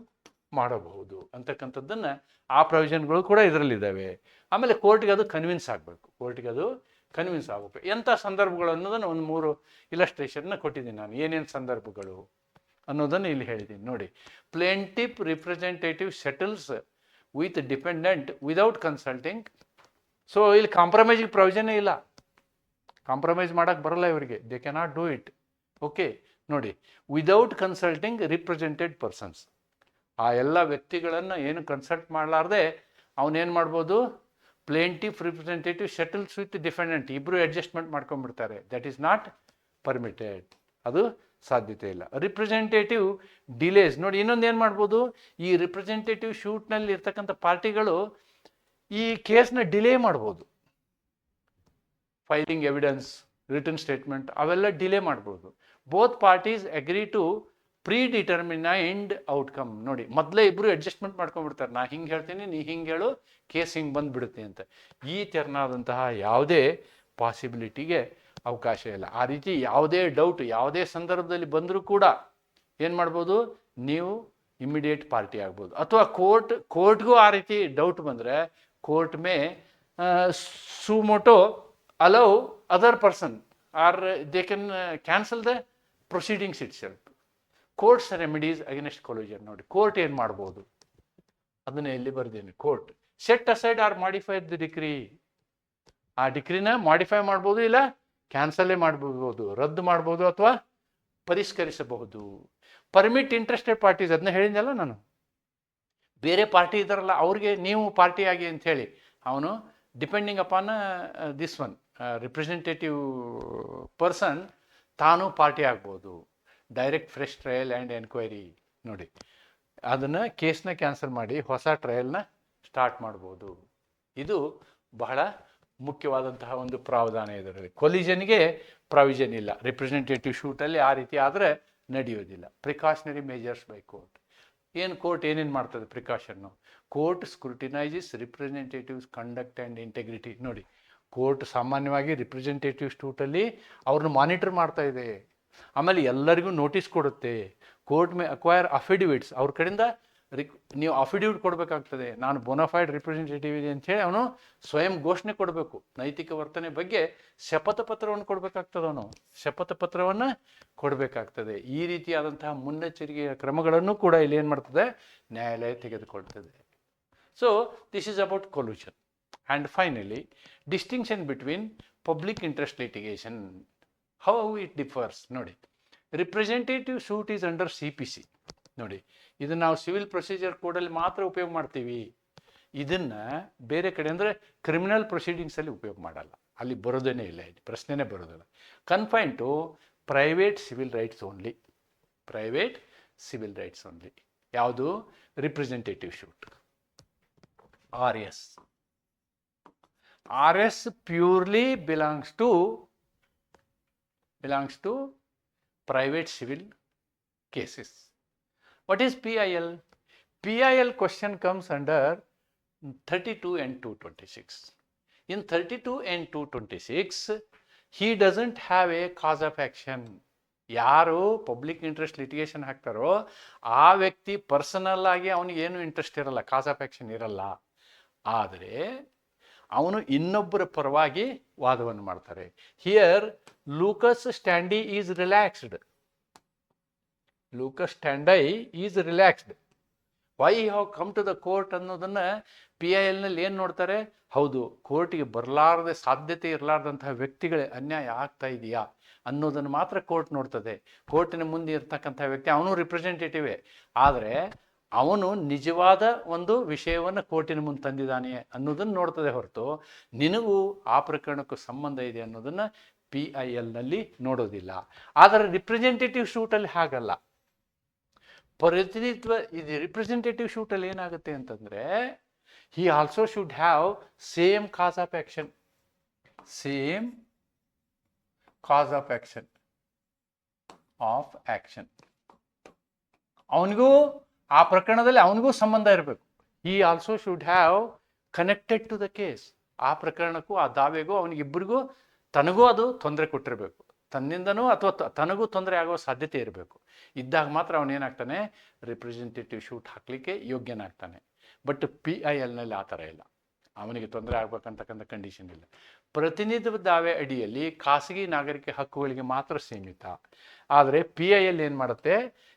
ಮಾಡಬಹುದು. ಅಂತಕ್ಕಂಥದ್ದನ್ನು ಆ ಪ್ರೊವಿಷನ್ಗಳು ಕೂಡ ಇದರಲ್ಲಿದ್ದಾವೆ. ಆಮೇಲೆ ಕೋರ್ಟ್ಗೆ ಅದು ಕನ್ವಿನ್ಸ್ ಆಗಬೇಕು. ಕೋರ್ಟ್ಗೆ ಅದು ಕನ್ವಿನ್ಸ್ ಆಗಬೇಕು ಎಂಥ ಸಂದರ್ಭಗಳು ಅನ್ನೋದನ್ನು ಒಂದು ಮೂರು ಇಲಸ್ಟ್ರೇಷನ್ನ ಕೊಟ್ಟಿದ್ದೀನಿ ನಾನು. ಏನೇನು ಸಂದರ್ಭಗಳು? ಅನ್ನೋದನ್ನು ಇಲ್ಲಿ ಹೇಳಿದ್ದೀನಿ ನೋಡಿ plaintiff representative settles with defendant without consulting so ಇಲ್ಲಿ ಕಾಂಪ್ರಮೈಸಿಗೆ ಪ್ರಯೋಜನ ಇಲ್ಲ. ಕಾಂಪ್ರಮೈಸ್ ಮಾಡೋಕ್ಕೆ ಬರಲ್ಲ ಇವರಿಗೆ. They cannot do it okay ನೋಡಿ ವಿದೌಟ್ ಕನ್ಸಲ್ಟಿಂಗ್ ರಿಪ್ರೆಸೆಂಟೆಡ್ ಪರ್ಸನ್ಸ್ ಆ ಎಲ್ಲ ವ್ಯಕ್ತಿಗಳನ್ನು ಏನು ಕನ್ಸಲ್ಟ್ ಮಾಡಲಾರ್ದೆ ಅವನೇನು ಮಾಡ್ಬೋದು? Plaintiff representative settles with defendant ಇಬ್ಬರು ಅಡ್ಜಸ್ಟ್ಮೆಂಟ್ ಮಾಡ್ಕೊಂಡ್ಬಿಡ್ತಾರೆ. ದಟ್ ಈಸ್ ನಾಟ್ ಪರ್ಮಿಟೆಡ್ ಅದು ಸಾಧ್ಯತೆ ಇಲ್ಲ. ರಿಪ್ರೆಸೆಂಟೇಟಿವ್ ಡಿಲೇಸ್ ನೋಡಿ, ಇನ್ನೊಂದು ಏನು ಮಾಡ್ಬೋದು? ಈ ರಿಪ್ರೆಸೆಂಟೇಟಿವ್ ಶೂಟ್ನಲ್ಲಿ ಇರ್ತಕ್ಕಂಥ ಪಾರ್ಟಿಗಳು ಈ ಕೇಸ್ನ ಡಿಲೇ ಮಾಡ್ಬೋದು. ಫೈಲಿಂಗ್ ಎವಿಡೆನ್ಸ್ ರಿಟರ್ನ್ ಸ್ಟೇಟ್ಮೆಂಟ್ ಅವೆಲ್ಲ ಡಿಲೇ ಮಾಡ್ಬೋದು. Both parties agree to predetermined outcome ನೋಡಿ, ಮೊದಲೇ ಇಬ್ಬರು ಅಡ್ಜಸ್ಟ್ಮೆಂಟ್ ಮಾಡ್ಕೊಂಡ್ಬಿಡ್ತಾರೆ. ನಾ ಹಿಂಗೆ ಹೇಳ್ತೀನಿ, ನೀ ಹಿಂಗೆ ಹೇಳು ಕೇಸ್ ಹಿಂಗೆ ಬಂದುಬಿಡುತ್ತೆ ಅಂತ. ಈ ತೆರನಾದಂತಹ ಯಾವುದೇ ಪಾಸಿಬಿಲಿಟಿಗೆ ಅವಕಾಶ ಇಲ್ಲ. ಆ ರೀತಿ ಯಾವುದೇ ಡೌಟ್ ಯಾವುದೇ ಸಂದರ್ಭದಲ್ಲಿ ಬಂದರೂ ಕೂಡ ಏನು ಮಾಡ್ಬೋದು? ನೀವು ಇಮಿಡಿಯೇಟ್ ಪಾರ್ಟಿ ಆಗ್ಬೋದು. ಅಥವಾ ಕೋರ್ಟ್ ಕೋರ್ಟ್ಗೂ ಆ ರೀತಿ ಡೌಟ್ ಬಂದರೆ court may suo motu allow other person or they can cancel the proceedings itself courts remedies against collusion ನೋಡಿ ಕೋರ್ಟ್ ಏನು ಮಾಡ್ಬೋದು? ಅದನ್ನೇ ಎಲ್ಲಿ ಬರ್ದೇನೆ. Court set aside or modified the decree ಆ ಡಿಗ್ರಿನ ಮಾಡಿಫೈ ಮಾಡ್ಬೋದು ಇಲ್ಲ? ಕ್ಯಾನ್ಸಲ್ಲೇ ಮಾಡಬಹುದು ರದ್ದು ಮಾಡ್ಬೋದು ಅಥವಾ ಪರಿಷ್ಕರಿಸಬಹುದು. ಪರ್ಮಿಟ್ ಇಂಟ್ರೆಸ್ಟೆಡ್ ಪಾರ್ಟೀಸ್ ಅದನ್ನ ಹೇಳಿದ್ನಲ್ಲ ನಾನು? ಬೇರೆ ಪಾರ್ಟಿ ಇದ್ದಾರಲ್ಲ, ಅವ್ರಿಗೆ ನೀವು ಪಾರ್ಟಿಯಾಗಿ ಹೇಳಿ ಅವನು depending upon this one representative person ತಾನು ಪಾರ್ಟಿ ಆಗ್ಬೋದು. Direct fresh trial and enquiry ನೋಡಿ. ಅದನ್ನು ಕೇಸ್ನ ಕ್ಯಾನ್ಸಲ್ ಮಾಡಿ, ಹೊಸ ಟ್ರಯಲ್ನ ಸ್ಟಾರ್ಟ್ ಮಾಡ್ಬೋದು. ಇದು ಬಹಳ ಮುಖ್ಯವಾದಂತಹ ಒಂದು ಪ್ರಾವಧಾನ ಇದರಲ್ಲಿ ಕೊಲಿಜನ್ಗೆ ಪ್ರಾವಿಷನ್ ಇಲ್ಲ ರಿಪ್ರೆಸೆಂಟೇಟಿವ್ ಶೂಟಲ್ಲಿ ಆ ರೀತಿ ಆದರೆ ನಡೆಯೋದಿಲ್ಲ ಪ್ರಿಕಾಷನರಿ ಮೇಜರ್ಸ್ ಬೈ ಕೋರ್ಟ್ ಏನು ಕೋರ್ಟ್ ಏನೇನು ಮಾಡ್ತದೆ precaution court scrutinises representatives conduct and integrity ನೋಡಿ ಕೋರ್ಟ್ ಸಾಮಾನ್ಯವಾಗಿ ರಿಪ್ರೆಸೆಂಟೇಟಿವ್ ಸ್ಟೂಟಲ್ಲಿ ಅವ್ರನ್ನ ಮಾನಿಟರ್ ಮಾಡ್ತಾ ಇದೆ. ಆಮೇಲೆ ಎಲ್ಲರಿಗೂ ನೋಟಿಸ್ ಕೊಡುತ್ತೆ. ಕೋರ್ಟ್ ಮೇ ಅಕ್ವೈರ್ ಅಫಿಡಿವಿಟ್ಸ್ ಅವ್ರ ಕಡೆಯಿಂದ ರಿಕ್, ನೀವು ಅಫಿಡೇವಿಟ್ ಕೊಡಬೇಕಾಗ್ತದೆ. ನಾನು ಬೋನಫೈಡ್ ರಿಪ್ರೆಸೆಂಟೇಟಿವ್ ಇದೆ ಅಂತೇಳಿ ಅವನು ಸ್ವಯಂ ಘೋಷಣೆ ಕೊಡಬೇಕು. ನೈತಿಕ ವರ್ತನೆ ಬಗ್ಗೆ ಶಪಥ ಪತ್ರವನ್ನು ಕೊಡಬೇಕಾಗ್ತದೆ ಅವನು. ಶಪಥ ಪತ್ರವನ್ನು ಕೊಡಬೇಕಾಗ್ತದೆ. ಈ ರೀತಿಯಾದಂತಹ ಮುನ್ನೆಚ್ಚರಿಕೆಯ ಕ್ರಮಗಳನ್ನು ಕೂಡ ಇಲ್ಲಿ ಏನು ಮಾಡ್ತದೆ? ನ್ಯಾಯಾಲಯ ತೆಗೆದುಕೊಳ್ತದೆ. So this is about collusion and finally distinction between public interest litigation how it differs ನೋಡಿ. Representative suit is under C P C ನೋಡಿ ಇದನ್ನು ನಾವು ಸಿವಿಲ್ ಪ್ರೊಸೀಜರ್ ಕೋಡಲ್ಲಿ ಮಾತ್ರ ಉಪಯೋಗ ಮಾಡ್ತೀವಿ. ಇದನ್ನು ಬೇರೆ ಕಡೆ ಅಂದರೆ ಕ್ರಿಮಿನಲ್ ಪ್ರೊಸೀಡಿಂಗ್ಸಲ್ಲಿ ಉಪಯೋಗ ಮಾಡಲ್ಲ. ಅಲ್ಲಿ ಬರೋದೇನೇ ಇಲ್ಲ ಇದು ಪ್ರಶ್ನೆನೇ ಬರೋದಿಲ್ಲ. Confine to private civil rights only private civil rights only ಯಾವುದು? Representative suit R S R S purely belongs to belongs to private civil cases. What is PIL? PIL question comes under 32 and 226. In 32 and 226, he doesn't have a cause of action. ಯಾರು ಪಬ್ಲಿಕ್ ಇಂಟ್ರೆಸ್ಟ್ ಲಿಟಿಗೇಷನ್ ಹಾಕ್ತಾರೋ ಆ ವ್ಯಕ್ತಿ ಪರ್ಸನಲ್ ಆಗಿ ಅವನಿಗೆ ಇಂಟ್ರೆಸ್ಟ್ ಇರಲ್ಲ ಕಾಸ್ ಆಫ್ ಆ್ಯಕ್ಷನ್ ಇರಲ್ಲ ಆದರೆ ಅವನು ಇನ್ನೊಬ್ಬರ ಪರವಾಗಿ ವಾದವನ್ನು ಮಾಡ್ತಾರೆ here locus standi is relaxed locus standi is relaxed. Why have come to the court ಅನ್ನೋದನ್ನು ಪಿ ಐ ಎಲ್ನಲ್ಲಿ ಏನು ನೋಡ್ತಾರೆ? ಹೌದು ಕೋರ್ಟಿಗೆ ಬರಲಾರದೆ ಸಾಧ್ಯತೆ ಇರಲಾರ್ದಂತಹ ವ್ಯಕ್ತಿಗಳೇ ಅನ್ಯಾಯ ಆಗ್ತಾ ಇದೆಯಾ ಅನ್ನೋದನ್ನು ಮಾತ್ರ ಕೋರ್ಟ್ ನೋಡ್ತದೆ. ಕೋರ್ಟಿನ ಮುಂದೆ ಇರ್ತಕ್ಕಂಥ ವ್ಯಕ್ತಿ ಅವನು ರಿಪ್ರೆಸೆಂಟೇಟಿವೇ ಆದರೆ ಅವನು ನಿಜವಾದ ಒಂದು ವಿಷಯವನ್ನು ಕೋರ್ಟಿನ ಮುಂದೆ ತಂದಿದ್ದಾನೆ ಅನ್ನೋದನ್ನು ನೋಡ್ತದೆ ಹೊರತು ನಿನಗೂ ಆ ಪ್ರಕರಣಕ್ಕೂ ಸಂಬಂಧ ಇದೆ ಅನ್ನೋದನ್ನು ಪಿ ಐ ಎಲ್ನಲ್ಲಿ ನೋಡೋದಿಲ್ಲ. ಆದರೆ ರಿಪ್ರೆಸೆಂಟೇಟಿವ್ ಶೂಟಲ್ಲಿ ಹಾಗಲ್ಲ. ಪ್ರತಿನಿಧಿತ್ವ, ಇದು ರಿಪ್ರೆಸೆಂಟೇಟಿವ್ ಶೂಟಲ್ಲಿ ಏನಾಗುತ್ತೆ ಅಂತಂದರೆ he also should have same cause of action same cause of action of action ಅವನಿಗೂ, ಆ ಪ್ರಕರಣದಲ್ಲಿ ಅವನಿಗೂ ಸಂಬಂಧ ಇರಬೇಕು. ಈ also should have connected to the case ಆ ಪ್ರಕರಣಕ್ಕೂ, ಆ ದಾವೆಗೂ, ಅವನಿಗಿಬ್ಬರಿಗೂ, ತನಗೂ ಅದು ತೊಂದರೆ ಕೊಟ್ಟಿರಬೇಕು. ತನ್ನಿಂದನೂ ಅಥವಾ ತನಗೂ ತೊಂದರೆ ಆಗುವ ಸಾಧ್ಯತೆ ಇರಬೇಕು. ಇದ್ದಾಗ ಮಾತ್ರ ಅವನೇನಾಗ್ತಾನೆ ರಿಪ್ರೆಸೆಂಟೇಟಿವ್ ಶೂಟ್ ಹಾಕಲಿಕ್ಕೆ ಯೋಗ್ಯನಾಗ್ತಾನೆ. ಬಟ್ ಪಿ ಐ ಎಲ್ನಲ್ಲಿ ಆ ಥರ ಇಲ್ಲ. ಅವನಿಗೆ ತೊಂದರೆ ಆಗ್ಬೇಕಂತಕ್ಕಂಥ ಕಂಡೀಷನ್ ಇಲ್ಲ. ಪ್ರತಿನಿಧಿತ್ವ ದಾವೆ ಅಡಿಯಲ್ಲಿ ಖಾಸಗಿ ನಾಗರಿಕ ಹಕ್ಕುಗಳಿಗೆ ಮಾತ್ರ ಸೀಮಿತ. ಆದರೆ ಪಿ ಐ ಎಲ್ ಏನು ಮಾಡುತ್ತೆ?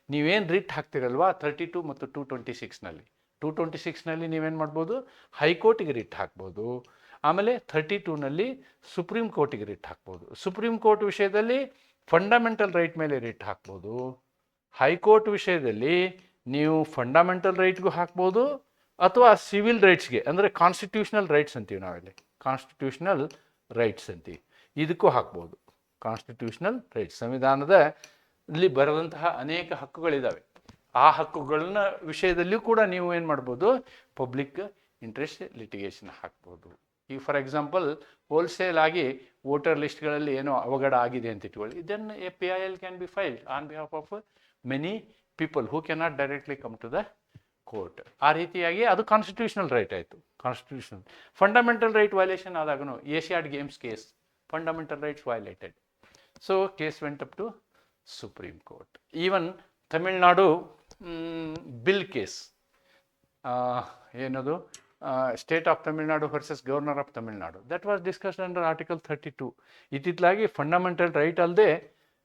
ನೀವೇನು ರಿಟ್ ಹಾಕ್ತಿರಲ್ವಾ? ಥರ್ಟಿ ಟು ಮತ್ತು ಟೂ ಟ್ವೆಂಟಿ ಸಿಕ್ಸ್ನಲ್ಲಿ ಟೂ ಟ್ವೆಂಟಿ ಸಿಕ್ಸ್ನಲ್ಲಿ ನೀವೇನು ಮಾಡ್ಬೋದು? ಹೈಕೋರ್ಟಿಗೆ ರಿಟ್ ಹಾಕ್ಬೋದು. ಆಮೇಲೆ ಥರ್ಟಿ ಟೂನಲ್ಲಿ ಸುಪ್ರೀಂ ಕೋರ್ಟಿಗೆ ರಿಟ್ ಹಾಕ್ಬೋದು. ಸುಪ್ರೀಂ ಕೋರ್ಟ್ ವಿಷಯದಲ್ಲಿ ಫಂಡಮೆಂಟಲ್ ರೈಟ್ ಮೇಲೆ ರಿಟ್ ಹಾಕ್ಬೋದು. ಹೈಕೋರ್ಟ್ ವಿಷಯದಲ್ಲಿ ನೀವು ಫಂಡಮೆಂಟಲ್ ರೈಟ್ಗೂ ಹಾಕ್ಬೋದು ಅಥವಾ ಸಿವಿಲ್ ರೈಟ್ಸ್ಗೆ ಅಂದರೆ ಕಾನ್ಸ್ಟಿಟ್ಯೂಷನಲ್ ರೈಟ್ಸ್ ಅಂತೀವಿ ನಾವಿಲ್ಲಿ. ಕಾನ್ಸ್ಟಿಟ್ಯೂಷನಲ್ ರೈಟ್ಸ್ ಅಂತೀವಿ. ಇದಕ್ಕೂ ಹಾಕ್ಬೋದು. ಕಾನ್ಸ್ಟಿಟ್ಯೂಷನಲ್ ರೈಟ್ಸ್ ಸಂವಿಧಾನದ ಇಲ್ಲಿ ಬರೆದಂತಹ ಅನೇಕ ಹಕ್ಕುಗಳಿದ್ದಾವೆ ಆ ಹಕ್ಕುಗಳನ್ನ ವಿಷಯದಲ್ಲಿಯೂ ಕೂಡ ನೀವು ಏನು ಮಾಡ್ಬೋದು? ಪಬ್ಲಿಕ್ ಇಂಟ್ರೆಸ್ಟ್ ಲಿಟಿಗೇಷನ್ ಹಾಕ್ಬೋದು. ಈಗ ಫಾರ್ ಎಕ್ಸಾಂಪಲ್ ಹೋಲ್ಸೇಲ್ ಆಗಿ ವೋಟರ್ ಲಿಸ್ಟ್ಗಳಲ್ಲಿ ಏನೋ ಅವಘಡ ಆಗಿದೆ ಅಂತ ಇಟ್ಕೊಳ್ಳಿ. Then A P I L can be filed on behalf of many people who can not directly come to the court ಆ ರೀತಿಯಾಗಿ ಅದು ಕಾನ್ಸ್ಟಿಟ್ಯೂಷನಲ್ ರೈಟ್ ಆಯಿತು. Constitutional fundamental right violation ಆದಾಗೂ Asiad games case fundamental rights violated so case went up to supreme court even Tamil Nadu bill case ಏನದು? State of Tamil Nadu versus governor of Tamil Nadu that was discussed under article thirty two ಇತ್ತಿತ್ತಲಾಗಿ fundamental right ಅಲ್ಲದೆ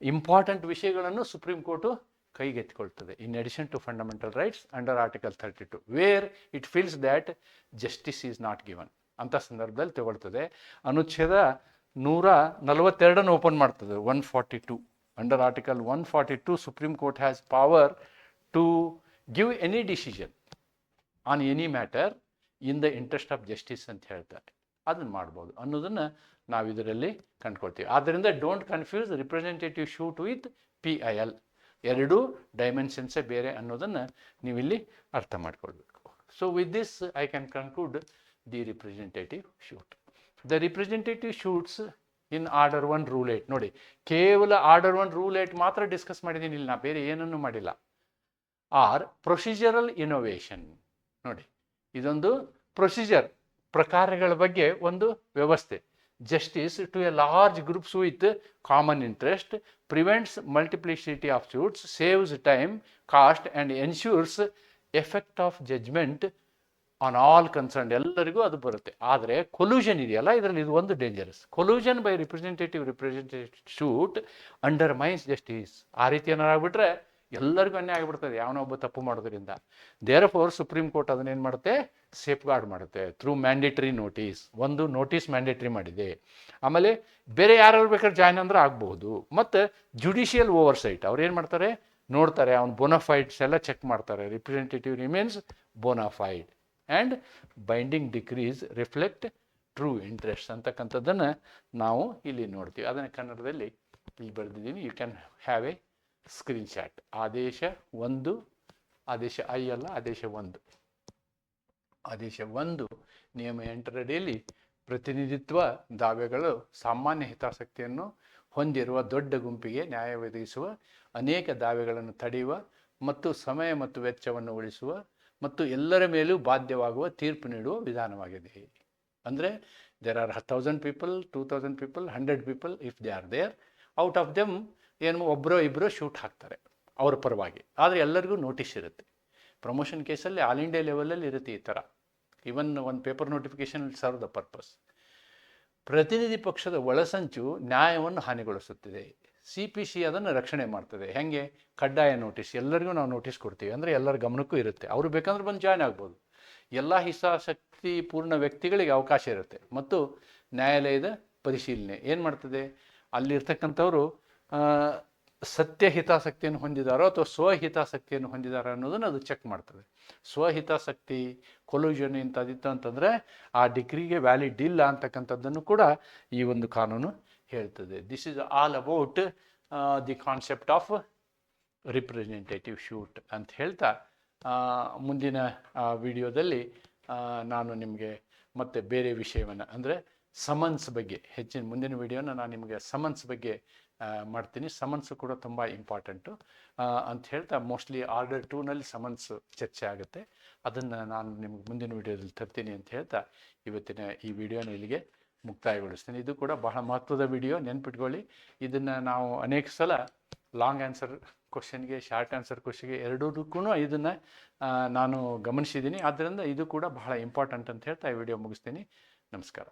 ಇಂಪಾರ್ಟೆಂಟ್ ವಿಷಯಗಳನ್ನು supreme court ಕೈಗೆತ್ತಿಕೊಳ್ತದೆ. In addition to fundamental rights under article thirty two where it feels that justice is not given ಅಂಥ ಸಂದರ್ಭದಲ್ಲಿ ತಗೊಳ್ತದೆ. ಅನುಚ್ಛೇದ ನೂರ ನಲವತ್ತೆರಡನ್ನು ಓಪನ್ ಮಾಡ್ತದೆ one forty two under article one forty two supreme court has power to give any decision on any matter in the interest of justice ಅಂತ ಹೇಳ್ತಾರೆ. ಅದನ್ನು ಮಾಡ್ಬೋದು ಅನ್ನೋದನ್ನು ನಾವು ಇದರಲ್ಲಿ ಕಂಡುಕೊಳ್ತೀವಿ. ಆದ್ದರಿಂದ don't confuse representative suit with P I L. ಎರಡೂ ಡೈಮೆನ್ಷನ್ಸೇ ಬೇರೆ ಅನ್ನೋದನ್ನು ನೀವಿಲ್ಲಿ ಅರ್ಥ ಮಾಡ್ಕೊಳ್ಬೇಕು. So with this I can conclude the representative suit the representative suits in order one rule eight ನೋಡಿ, ಕೇವಲ ಆರ್ಡರ್ ಒನ್ ರೂಲ್ ಏಟ್ ಮಾತ್ರ ಡಿಸ್ಕಸ್ ಮಾಡಿದ್ದೀನಿ ಇಲ್ಲಿ, ನಾ ಬೇರೆ ಏನನ್ನೂ ಮಾಡಿಲ್ಲ. ಆರ್ ಪ್ರೊಸೀಜರಲ್ ಇನೋವೇಷನ್ ನೋಡಿ ಇದೊಂದು ಪ್ರೊಸೀಜರ್ ಪ್ರಕಾರಗಳ ಬಗ್ಗೆ ಒಂದು ವ್ಯವಸ್ಥೆ. Justice to a large groups with common interest prevents multiplicity of suits saves time cost and ensures effect of judgment on all concern ಎಲ್ಲರಿಗೂ ಅದು ಬರುತ್ತೆ. ಆದರೆ ಕೊಲ್ಯೂಷನ್ ಇದೆಯಲ್ಲ, ಇದರಲ್ಲಿ ಇದು ಒಂದು dangerous collusion by representative representative suit undermines justice ಆ ರೀತಿ ಏನಾರು ಆಗ್ಬಿಟ್ರೆ ಎಲ್ಲರಿಗೂ ಅನ್ಯಾಯ ಆಗಿಬಿಡ್ತದೆ. ಯಾವನೋ ಒಬ್ಬ ತಪ್ಪು ಮಾಡೋದ್ರಿಂದ. ದೇರ್ ಫೋರ್ ಸುಪ್ರೀಂ ಕೋರ್ಟ್ ಅದನ್ನೇನು ಮಾಡುತ್ತೆ? ಸೇಫ್ ಗಾರ್ಡ್ ಮಾಡುತ್ತೆ ಥ್ರೂ ಮ್ಯಾಂಡೇಟರಿ ನೋಟಿಸ್ ಒಂದು ನೋಟಿಸ್ ಮ್ಯಾಂಡೇಟರಿ ಮಾಡಿದೆ. ಆಮೇಲೆ ಬೇರೆ ಯಾರು ಬೇಕಾದ್ರೆ ಜಾಯ್ನ್ ಅಂದ್ರೆ ಆಗ್ಬಹುದು. ಮತ್ತು ಜುಡಿಷಿಯಲ್ ಓವರ್ಸೈಟ್ ಅವ್ರು ಏನು ಮಾಡ್ತಾರೆ? ನೋಡ್ತಾರೆ ಅವ್ನು ಬೋನಫೈಡ್ಸ್ ಎಲ್ಲ ಚೆಕ್ ಮಾಡ್ತಾರೆ. Representative remains bona fide and binding decrees reflect true interest ಅಂತಕ್ಕಂಥದ್ದನ್ನು ನಾವು ಇಲ್ಲಿ ನೋಡ್ತೀವಿ. ಅದನ್ನು ಕನ್ನಡದಲ್ಲಿ ಇಲ್ಲಿ ಬರೆದಿದ್ದೀನಿ. You can have a screenshot. ಆದೇಶ ಒಂದು, ಆದೇಶ ಐ ಅಲ್ಲ, ಆದೇಶ ಒಂದು. ಆದೇಶ ಒಂದು, ನಿಯಮ ಎಂಟರಡಿಯಲ್ಲಿ ಪ್ರತಿನಿಧಿತ್ವ ದಾವೆಗಳು ಸಾಮಾನ್ಯ ಹಿತಾಸಕ್ತಿಯನ್ನು ಹೊಂದಿರುವ ದೊಡ್ಡ ಗುಂಪಿಗೆ ನ್ಯಾಯ ಒದಗಿಸುವ, ಅನೇಕ ದಾವೆಗಳನ್ನು ತಡೆಯುವ ಮತ್ತು ಸಮಯ ಮತ್ತು ವೆಚ್ಚವನ್ನು ಉಳಿಸುವ ಮತ್ತು ಎಲ್ಲರ ಮೇಲೂ ಬಾಧ್ಯವಾಗುವ ತೀರ್ಪು ನೀಡುವ ವಿಧಾನವಾಗಿದೆ. ಅಂದರೆ there are thousand people two thousand people hundred people if they are there out of them ಏನು ಒಬ್ಬರೋ ಇಬ್ಬರೋ ಶೂಟ್ ಹಾಕ್ತಾರೆ ಅವ್ರ ಪರವಾಗಿ. ಆದರೆ ಎಲ್ಲರಿಗೂ ನೋಟಿಸ್ ಇರುತ್ತೆ. ಪ್ರಮೋಷನ್ ಕೇಸಲ್ಲಿ ಆಲ್ ಇಂಡಿಯಾ ಲೆವೆಲಲ್ಲಿ ಇರುತ್ತೆ ಈ ಥರ ಇವನ್ ಒಂದು paper notification serve the purpose ಪ್ರತಿನಿಧಿ ಪಕ್ಷದ ಒಳಸಂಚು ನ್ಯಾಯವನ್ನು ಹಾನಿಗೊಳಿಸುತ್ತಿದೆ. ಸಿ ಪಿ ಸಿ ಅದನ್ನು ರಕ್ಷಣೆ ಮಾಡ್ತದೆ. ಹೆಂಗೆ? ಕಡ್ಡಾಯ ನೋಟಿಸ್ ಎಲ್ಲರಿಗೂ ನಾವು ನೋಟಿಸ್ ಕೊಡ್ತೀವಿ. ಅಂದರೆ ಎಲ್ಲರ ಗಮನಕ್ಕೂ ಇರುತ್ತೆ. ಅವರು ಬೇಕಂದ್ರೆ ಬಂದು ಜಾಯ್ನ್ ಆಗ್ಬೋದು. ಎಲ್ಲ ಹಿತಾಸಕ್ತಿ ಪೂರ್ಣ ವ್ಯಕ್ತಿಗಳಿಗೆ ಅವಕಾಶ ಇರುತ್ತೆ. ಮತ್ತು ನ್ಯಾಯಾಲಯದ ಪರಿಶೀಲನೆ. ಏನು ಮಾಡ್ತದೆ? ಅಲ್ಲಿರ್ತಕ್ಕಂಥವರು ಸತ್ಯ ಹಿತಾಸಕ್ತಿಯನ್ನು ಹೊಂದಿದಾರೋ ಅಥವಾ ಸ್ವಹಿತಾಸಕ್ತಿಯನ್ನು ಹೊಂದಿದಾರೋ ಅನ್ನೋದನ್ನು ಅದು ಚೆಕ್ ಮಾಡ್ತದೆ. ಸ್ವಹಿತಾಸಕ್ತಿ ಕೊಲ್ಯೂಷನ್ ಇಂಥದ್ದಿತ್ತು ಅಂತಂದರೆ ಆ ಡಿಗ್ರಿಗೆ ವ್ಯಾಲಿಡ್ ಇಲ್ಲ ಅಂತಕ್ಕಂಥದ್ದನ್ನು ಕೂಡ ಈ ಒಂದು ಕಾನೂನು ಹೇಳ್ತದೆ. This is all about the concept of representative suit ಅಂತ ಹೇಳ್ತಾ ಮುಂದಿನ ವಿಡಿಯೋದಲ್ಲಿ ನಾನು ನಿಮಗೆ ಮತ್ತೆ ಬೇರೆ ವಿಷಯವನ್ನು ಅಂದರೆ ಸಮನ್ಸ್ ಬಗ್ಗೆ, ಹೆಚ್ಚಿನ ಮುಂದಿನ ವಿಡಿಯೋನ ನಾನು ನಿಮಗೆ ಸಮನ್ಸ್ ಬಗ್ಗೆ ಮಾಡ್ತೀನಿ. ಸಮನ್ಸ್ ಕೂಡ ತುಂಬ ಇಂಪಾರ್ಟೆಂಟು ಅಂತ ಹೇಳ್ತಾ ಮೋಸ್ಟ್ಲಿ ಆರ್ಡರ್ ಟೂನಲ್ಲಿ ಸಮನ್ಸ್ ಚರ್ಚೆ ಆಗುತ್ತೆ. ಅದನ್ನು ನಾನು ನಿಮ್ಗೆ ಮುಂದಿನ ವಿಡಿಯೋದಲ್ಲಿ ತರ್ತೀನಿ ಅಂತ ಹೇಳ್ತಾ ಇವತ್ತಿನ ಈ ವಿಡಿಯೋನ ಇಲ್ಲಿಗೆ ಮುಕ್ತಾಯಗೊಳಿಸ್ತೀನಿ. ಇದು ಕೂಡ ಬಹಳ ಮಹತ್ವದ ವಿಡಿಯೋ. ನೆನ್ಪಿಟ್ಕೊಳ್ಳಿ, ಇದನ್ನು ನಾವು ಅನೇಕ ಸಲ ಲಾಂಗ್ ಆನ್ಸರ್ ಕ್ವಶನ್ಗೆ ಶಾರ್ಟ್ ಆನ್ಸರ್ ಕ್ವಶನ್ಗೆ ಎರಡೂದಕ್ಕೂ ಇದನ್ನು ನಾನು ಗಮನಿಸಿದ್ದೀನಿ. ಆದ್ದರಿಂದ ಇದು ಕೂಡ ಬಹಳ ಇಂಪಾರ್ಟೆಂಟ್ ಅಂತ ಹೇಳ್ತಾ ಈ ವಿಡಿಯೋ ಮುಗಿಸ್ತೀನಿ. ನಮಸ್ಕಾರ.